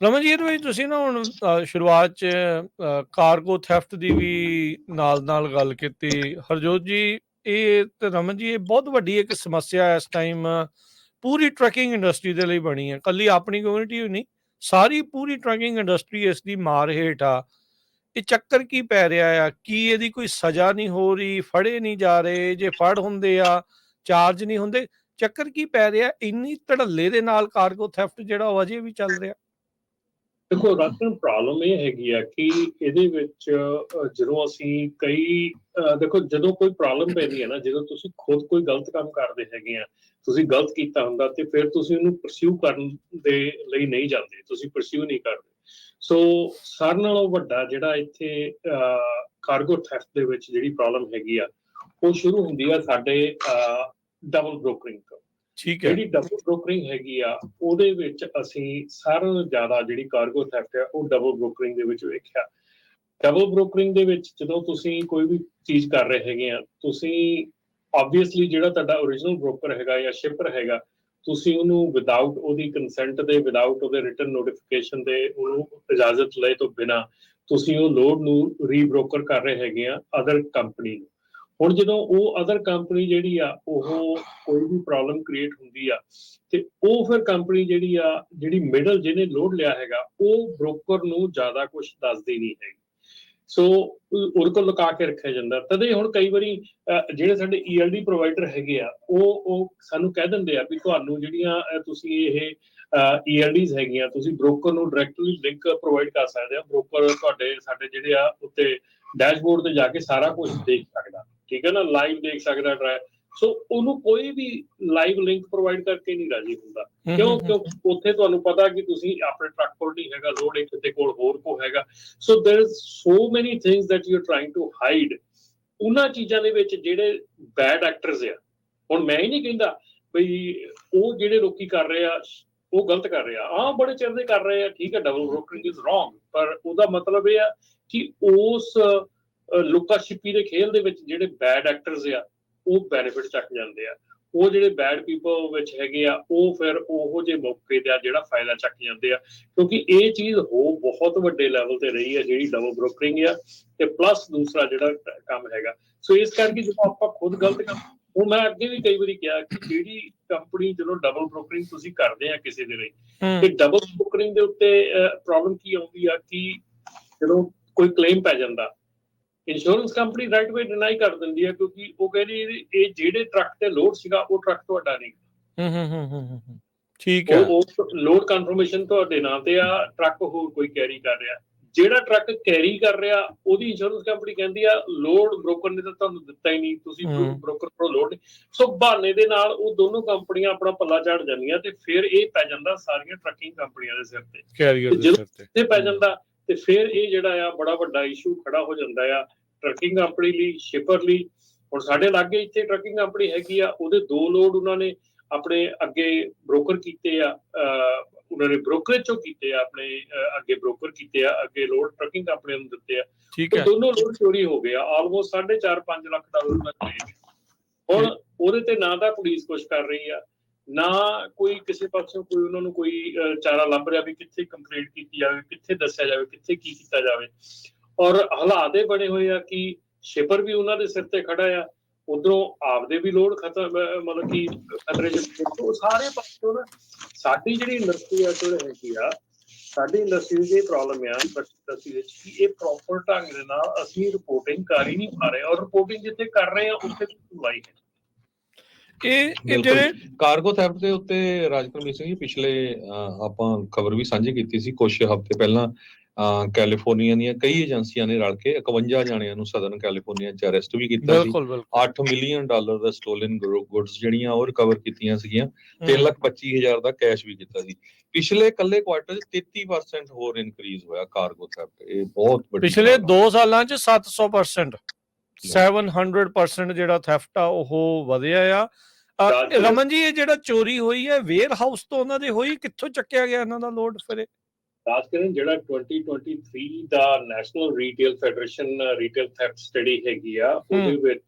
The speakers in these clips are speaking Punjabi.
ਰਮਨ ਜੀ ਇਹਦੇ ਵਿੱਚ ਤੁਸੀਂ ਨਾ ਹੁਣ ਸ਼ੁਰੂਆਤ ਚ ਕਾਰਗੋ ਥੈਫਟ ਦੀ ਵੀ ਨਾਲ ਨਾਲ ਗੱਲ ਕੀਤੀ। ਹਰਜੋਤ ਜੀ, ਇਹ ਤੇ ਰਮਨ ਜੀ, ਇਹ ਬਹੁਤ ਵੱਡੀ ਇੱਕ ਸਮੱਸਿਆ ਇਸ ਟਾਈਮ ਪੂਰੀ ਟਰੈਕਿੰਗ ਇੰਡਸਟਰੀ ਦੇ ਲਈ ਬਣੀ ਹੈ। ਕੱਲੀ ਆਪਣੀ ਕਮਿਊਨਿਟੀ ਨਹੀਂ, ਸਾਰੀ ਪੂਰੀ ਟਰੈਕਿੰਗ ਇੰਡਸਟਰੀ ਇਸ ਦੀ ਮਾਰ ਹੇਠ ਆ। ਇਹ ਚੱਕਰ ਕੀ ਪੈ ਰਿਹਾ ਆ? ਕੀ ਇਹਦੀ ਕੋਈ ਸਜ਼ਾ ਨਹੀਂ ਹੋ ਰਹੀ? ਫੜੇ ਨਹੀਂ ਜਾ ਰਹੇ? ਜੇ ਫੜ ਹੁੰਦੇ ਆ ਚਾਰਜ ਨਹੀਂ ਹੁੰਦੇ। ਚੱਕਰ ਕੀ ਪੈ ਰਿਹਾ? ਇੰਨੀ ਧੜੱਲੇ ਦੇ ਨਾਲ ਕਾਰਗੋ ਥੈਫਟ ਜਿਹੜਾ ਉਹ ਅਜੇ ਵੀ ਚੱਲ ਰਿਹਾ। ਦੇਖੋ ਰਤਨ ਪ੍ਰੋਬਲਮ ਇਹ ਹੈਗੀ ਆ ਕਿ ਇਹਦੇ ਵਿੱਚ ਜਦੋਂ ਅਸੀਂ ਕਈ ਦੇਖੋ, ਜਦੋਂ ਕੋਈ ਪ੍ਰੋਬਲਮ ਪੈਂਦੀ ਹੈ ਨਾ, ਜਦੋਂ ਤੁਸੀਂ ਖੁਦ ਕੋਈ ਗਲਤ ਕੰਮ ਕਰਦੇ ਹੈਗੇ ਆ, ਤੁਸੀਂ ਗਲਤ ਕੀਤਾ ਹੁੰਦਾ ਤੇ ਫਿਰ ਤੁਸੀਂ ਉਹਨੂੰ ਪਰਸਿਊ ਕਰਨ ਦੇ ਲਈ ਨਹੀਂ ਜਾਂਦੇ, ਤੁਸੀਂ ਪਰਸਿਊ ਨਹੀਂ ਕਰਦੇ। ਸੋ ਸਾਰਿਆਂ ਨਾਲੋਂ ਵੱਡਾ ਜਿਹੜਾ ਇੱਥੇ ਕਾਰਗੋ ਥੈਫਟ ਦੇ ਵਿੱਚ ਜਿਹੜੀ ਪ੍ਰੋਬਲਮ ਹੈਗੀ ਆ, ਉਹ ਸ਼ੁਰੂ ਹੁੰਦੀ ਆ ਸਾਡੇ ਡਬਲ ਬ੍ਰੋਕਰਿੰਗ ਤੋਂ। ਠੀਕ ਹੈ। ਜਿਹੜੀ ਡਬਲ ਬ੍ਰੋਕਰਿੰਗ ਹੈਗੀ ਆ, ਉਹਦੇ ਵਿੱਚ ਅਸੀਂ ਸਾਰਿਆਂ ਨਾਲੋਂ ਜ਼ਿਆਦਾ ਜਿਹੜੀ ਕਾਰਗੋ ਥੈਫਟ ਹੈ ਉਹ ਡਬਲ ਬ੍ਰੋਕਰਿੰਗ ਦੇ ਵਿੱਚ ਵੇਖਿਆ। ਡਬਲ ਬ੍ਰੋਕਰਿੰਗ ਦੇ ਵਿੱਚ ਜਦੋਂ ਤੁਸੀਂ ਕੋਈ ਵੀ ਚੀਜ਼ ਕਰ ਰਹੇ ਹੈਗੇ ਆ, ਤੁਸੀਂ ਆਬਵੀਅਸਲੀ ਜਿਹੜਾ ਤੁਹਾਡਾ origignal ਬ੍ਰੋਕਰ ਹੈਗਾ ਜਾਂ ਸ਼ਿਪਰ ਹੈਗਾ, ਤੁਸੀਂ ਉਹਨੂੰ ਵਿਦਆਊਟ ਉਹਦੀ ਕੰਸੈਂਟ ਦੇ ਵਿਦਆਊਟ ਉਹਦੇ ਰਿਟਨ ਨੋਟੀਫਿਕੇਸ਼ਨ ਦੇ ਉਹਨੂੰ ਇਜਾਜ਼ਤ ਲਏ ਤੋਂ ਬਿਨਾ, ਤੁਸੀਂ ਉਹ ਲੋਡ ਨੂੰ ਰੀਬ੍ਰੋਕਰ ਕਰ ਰਹੇ ਹੈਗੇ ਆ ਅਦਰ ਕੰਪਨੀ ਨੂੰ। ਹੁਣ ਜਦੋਂ ਉਹ ਅਦਰ ਕੰਪਨੀ ਜਿਹੜੀ ਆ, ਉਹ ਕੋਈ ਵੀ ਪ੍ਰੋਬਲਮ ਕ੍ਰੀਏਟ ਹੁੰਦੀ ਆ, ਤੇ ਉਹ ਫਿਰ ਕੰਪਨੀ ਜਿਹੜੀ ਆ, ਜਿਹੜੀ ਮਿਡਲ ਜਿਹਨੇ ਲੋਡ ਲਿਆ ਹੈਗਾ, ਉਹ ਬ੍ਰੋਕਰ ਨੂੰ ਜ਼ਿਆਦਾ ਕੁਝ ਦੱਸਦੀ ਨਹੀਂ ਹੈਗੀ। ਸੋ ਉਹਦੇ ਕੋਲ ਲੁਕਾ ਕੇ ਰੱਖਿਆ ਜਾਂਦਾ। ਤਦੇ ਹੁਣ ਕਈ ਵਾਰੀ ਜਿਹੜੇ ਸਾਡੇ ELD ਪ੍ਰੋਵਾਈਡਰ ਹੈਗੇ ਆ, ਉਹ ਉਹ ਸਾਨੂੰ ਕਹਿ ਦਿੰਦੇ ਆ ਵੀ ਤੁਹਾਨੂੰ ਜਿਹੜੀਆਂ ਤੁਸੀਂ ਇਹ ELDs ਹੈਗੀਆਂ, ਤੁਸੀਂ ਬ੍ਰੋਕਰ ਨੂੰ ਡਾਇਰੈਕਟਲੀ ਲਿੰਕ ਪ੍ਰੋਵਾਈਡ ਕਰ ਸਕਦੇ ਆ। ਬ੍ਰੋਕਰ ਤੁਹਾਡੇ, ਸਾਡੇ ਜਿਹੜੇ ਆ, ਉੱਤੇ ਡੈਸ਼ਬੋਰਡ ਤੇ ਜਾ ਕੇ ਸਾਰਾ ਕੁਝ ਦੇਖ ਸਕਦਾ। ਠੀਕ ਹੈ ਨਾ? ਲਾਈਵ ਦੇਖ ਸਕਦਾ, ਡਰਾ ਸੋ ਉਹਨੂੰ ਕੋਈ ਵੀ ਲਾਈਵ ਲਿੰਕ ਪ੍ਰੋਵਾਈਡ ਕਰਕੇ ਨਹੀਂ ਰਾਜੀ ਹੁੰਦਾ ਕਿਉਂ ਕਿਉਂ ਉੱਥੇ ਤੁਹਾਨੂੰ ਪਤਾ ਕਿ ਤੁਸੀਂ ਆਪਣੇ ਟਰੱਕ ਕੋਲ ਨਹੀਂ ਹੈਗਾ ਲੋਡ ਇੱਕ ਤੇ ਕੋਲ ਹੋਰ ਕੋ ਹੈਗਾ ਸੋ there is so many things that you are trying to hide ਉਹਨਾਂ ਚੀਜ਼ਾਂ ਦੇ ਵਿੱਚ ਜਿਹੜੇ ਬੈਡ ਐਕਟਰਸ ਆ ਹੁਣ ਮੈਂ ਹੀ ਨਹੀਂ ਕਹਿੰਦਾ ਬਈ ਉਹ ਜਿਹੜੇ ਲੋਕੀ ਕਰ ਰਹੇ ਆ ਉਹ ਗਲਤ ਕਰ ਰਹੇ ਆ ਹਾਂ ਬੜੇ ਚਿਰ ਦੇ ਕਰ ਰਹੇ ਆ ਠੀਕ ਹੈ ਡਬਲ ਬ੍ਰੋਕਰਿੰਗ ਇਜ਼ ਰੋਂਗ ਪਰ ਉਹਦਾ ਮਤਲਬ ਇਹ ਆ ਕਿ ਉਸ ਅ, ਲੁਕਾ ਛਿਪੀ ਦੇ ਖੇਲ ਦੇ ਵਿੱਚ ਜਿਹੜੇ ਬੈਡ ਐਕਟਰਸ ਆ ਉਹ ਬੈਨੀਫਿਟ ਚੱਕ ਜਾਂਦੇ ਆ। ਉਹ ਜਿਹੜੇ ਬੈਡ ਪੀਪਲ ਵਿੱਚ ਹੈਗੇ ਆ ਉਹ ਫਿਰ ਉਹੋ ਜਿਹੇ ਮੌਕੇ ਤੇ ਆ ਜਿਹੜਾ ਫਾਇਦਾ ਚੱਕ ਜਾਂਦੇ ਆ। ਕਿਉਂਕਿ ਇਹ ਚੀਜ਼ ਹੋ ਬਹੁਤ ਵੱਡੇ ਲੈਵਲ ਤੇ ਰਹੀ ਹੈ ਜਿਹੜੀ ਡਬਲ ਬ੍ਰੋਕਰਿੰਗ ਆ ਤੇ ਪਲੱਸ ਦੂਸਰਾ ਜਿਹੜਾ ਕੰਮ ਹੈਗਾ। ਸੋ ਇਸ ਕਰਕੇ ਜਦੋਂ ਆਪਾਂ ਖੁਦ ਗਲਤ ਕੰਮ ਉਹ ਮੈਂ ਅੱਗੇ ਵੀ ਕਈ ਵਾਰੀ ਕਿਹਾ ਕਿ ਜਿਹੜੀ ਕੰਪਨੀ ਜਦੋਂ ਡਬਲ ਬ੍ਰੋਕਰਿੰਗ ਤੁਸੀਂ ਕਰਦੇ ਆ ਕਿਸੇ ਦੇ ਲਈ ਤੇ ਡਬਲ ਬ੍ਰੋਕਰਿੰਗ ਦੇ ਉੱਤੇ ਪ੍ਰੋਬਲਮ ਕੀ ਆਉਂਦੀ ਆ ਕਿ ਜਦੋਂ ਕੋਈ ਕਲੇਮ ਪੈ ਜਾਂਦਾ insurance company right way deny ਕਰ ਦਿੰਦੀ ਹੈ ਕਿਉਂਕਿ ਉਹ ਕਹਿੰਦੀ ਇਹ ਜਿਹੜੇ ਟਰੱਕ ਤੇ ਲੋਡ ਸੀਗਾ ਉਹ ਟਰੱਕ ਤੁਹਾਡਾ ਨਹੀਂ ਹੂੰ ਹੂੰ ਹੂੰ ਹੂੰ ਠੀਕ ਹੈ। ਉਹ ਲੋਡ ਕਨਫਰਮੇਸ਼ਨ ਤੁਹਾਡੇ ਨਾਂ ਤੇ ਆ ਟਰੱਕ ਹੋਰ ਕੋਈ ਕੈਰੀ ਕਰ ਰਿਹਾ। ਜਿਹੜਾ ਟਰੱਕ ਕੈਰੀ ਕਰ ਰਿਹਾ ਉਹਦੀ ਇੰਸ਼ੋਰੈਂਸ ਕੰਪਨੀ ਕਹਿੰਦੀ ਆ ਲੋਡ ਬ੍ਰੋਕਰ ਨੇ ਤਾਂ ਤੁਹਾਨੂੰ ਦਿੱਤਾ ਹੀ ਨਹੀਂ ਤੁਸੀਂ। ਬ੍ਰੋਕਰ ਕੋਲ ਲੋਡ ਸੋ ਬਹਾਨੇ ਦੇ ਨਾਲ ਉਹ ਦੋਨੋਂ ਕੰਪਨੀਆਂ ਆਪਣਾ ਪੱਲਾ ਝਾੜ ਜਾਂਦੀਆਂ ਤੇ ਫਿਰ ਇਹ ਪੈ ਜਾਂਦਾ ਸਾਰੀਆਂ ਟਰੱਕਿੰਗ ਕੰਪਨੀਆਂ ਦੇ ਸਿਰ ਤੇ। ਕੈਰੀਅਰ ਦੇ ਸਿਰ ਤੇ। ਤੇ ਪੈ ਜਾਂਦਾ ਤੇ ਫਿਰ ਇਹ ਜਿਹੜਾ ਆ ਬੜਾ ਵੱਡਾ ਇਸ਼ੂ ਖੜਾ ਹੋ ਜਾਂਦਾ ਆ ਟਰੱਕਿੰਗ ਕੰਪਨੀ ਲਈ ਸ਼ਿਪਰ ਲਈ। ਹੁਣ ਸਾਡੇ ਲਾਗੇ ਇੱਥੇ ਟਰੱਕਿੰਗ ਕੰਪਨੀ ਹੈਗੀ ਆ ਉਹਦੇ ਦੋ ਲੋਡ ਉਹਨਾਂ ਨੇ ਆਪਣੇ ਅੱਗੇ ਬ੍ਰੋਕਰ ਕੀਤੇ ਆ ਉਹਨਾਂ ਨੇ ਬ੍ਰੋਕਰੇਜ ਚੋਂ ਕੀਤੇ ਆ ਆਪਣੇ ਅੱਗੇ ਬ੍ਰੋਕਰ ਕੀਤੇ ਆ ਅੱਗੇ ਲੋਡ ਟਰੱਕਿੰਗ ਕੰਪਨੀ ਨੂੰ ਦਿੱਤੇ ਆ। ਠੀਕ ਤੇ ਹੈ ਦੋਨੋਂ ਲੋਡ ਚੋਰੀ ਹੋ ਗਏ ਆ ਆਲਮੋਸਟ 4.5 5 ਲੱਖ ਦਾ claim ਹੈ। ਹੁਣ ਉਹਦੇ ਤੇ ਨਾ ਤਾਂ ਪੁਲਿਸ ਕੁਛ ਕਰ ਰਹੀ ਆ ਨਾ ਕੋਈ ਕਿਸੇ ਪਾਸੋਂ ਕੋਈ ਉਹਨਾਂ ਨੂੰ ਕੋਈ ਚਾਰਾ ਲੱਭ ਰਿਹਾ ਵੀ ਕਿੱਥੇ ਕੰਪਲੇਂਟ ਕੀਤੀ ਜਾਵੇ ਕਿੱਥੇ ਦੱਸਿਆ ਜਾਵੇ ਕਿੱਥੇ ਕੀ ਕੀਤਾ ਜਾਵੇ। ਔਰ ਹਾਲਾਤ ਇਹ ਬਣੇ ਹੋਏ ਆ ਕਿ ਸ਼ਿਪਰ ਵੀ ਉਹਨਾਂ ਦੇ ਸਿਰ ਤੇ ਖੜਾ ਆ ਉਧਰੋਂ ਆਪਦੇ ਵੀ ਲੋਡ ਖਤਮ ਮਤਲਬ ਕਿ ਖਤਰੇ ਚ ਸਾਰੇ ਪਾਸੋਂ ਨਾ ਸਾਡੀ ਜਿਹੜੀ ਇੰਡਸਟਰੀ ਆ ਜਿਹੜੇ ਹੈਗੀ ਆ ਸਾਡੀ ਇੰਡਸਟਰੀ ਦੀ ਪ੍ਰੋਬਲਮ ਆ ਇੰਡਸਟਰੀ ਵਿੱਚ ਕਿ ਇਹ ਪ੍ਰੋਪਰ ਢੰਗ ਦੇ ਨਾਲ ਅਸੀਂ ਰਿਪੋਰਟਿੰਗ ਕਰ ਹੀ ਨਹੀਂ ਪਾ ਰਹੇ ਔਰ ਰਿਪੋਰਟਿੰਗ ਜਿੱਥੇ ਕਰ ਰਹੇ ਆ ਉੱਥੇ ਸੁਣਵਾਈ ਹੈ। ਇਹ ਇਹ। ਜਿਹੜੇ ਕਾਰਗੋ ਥੈਫਟ ਦੇ ਉੱਤੇ ਰਾਜਕਰਮੀਤ ਸਿੰਘ ਜੀ ਪਿਛਲੇ ਆਪਾਂ ਖਬਰ ਵੀ ਸਾਂਝੀ ਕੀਤੀ ਸੀ ਕੁਝ ਹਫ਼ਤੇ ਪਹਿਲਾਂ। ਕੈਲੀਫੋਰਨੀਆ ਦੀਆਂ ਕਈ ਏਜੰਸੀਆਂ ਨੇ ਰਲ ਕੇ 51 ਜਾਣਿਆਂ ਨੂੰ ਸਦਰਨ ਕੈਲੀਫੋਰਨੀਆ ਚ ਅਰੈਸਟ ਵੀ ਕੀਤਾ ਸੀ। ਬਿਲਕੁਲ ਬਿਲਕੁਲ। 8 ਮਿਲੀਅਨ ਡਾਲਰ ਦਾ ਸਟੋਲਨ ਗੁੱਡਸ ਜਿਹੜੀਆਂ ਉਹ ਰਿਕਵਰ ਕੀਤੀਆਂ ਸੀਗੀਆਂ। 3 ਲੱਖ 25 ਹਜ਼ਾਰ ਦਾ ਕੈਸ਼ ਵੀ ਕੀਤਾ ਸੀ। ਪਿਛਲੇ ਕੱਲੇ ਕੁਆਰਟਰ ਚ 33% ਹੋਰ ਇਨਕਰੀਜ਼ ਹੋਇਆ ਕਾਰਗੋ ਥੈਫਟ ਇਹ ਬਹੁਤ ਵੱਡੀ ਪਿਛਲੇ ਗੱਲ ਆ। 2 ਸਾਲਾਂ ਚ 700% 700% ਜਿਹੜਾ ਥੈਫਟ ਆ ਉਹ ਵਧਿਆ ਆ। ਰਮਨ ਜੀ ਇਹ ਜਿਹੜਾ ਚੋਰੀ ਹੋਈ ਹੈ ਵੇਅਰ ਹਾਊਸ ਤੋਂ ਉਹਨਾਂ ਦੇ ਹੋਈ? ਕਿੱਥੋਂ ਚੱਕਿਆ ਗਿਆ ਇਹਨਾਂ ਦਾ ਲੋਡ ਫਿਰ ਖਾਸ ਕਰਨ ਜਿਹੜਾ 2023 ਦਾ national retail federation retail theft study ਹੈਗੀ ਆ ਉਹਦੇ ਵਿੱਚ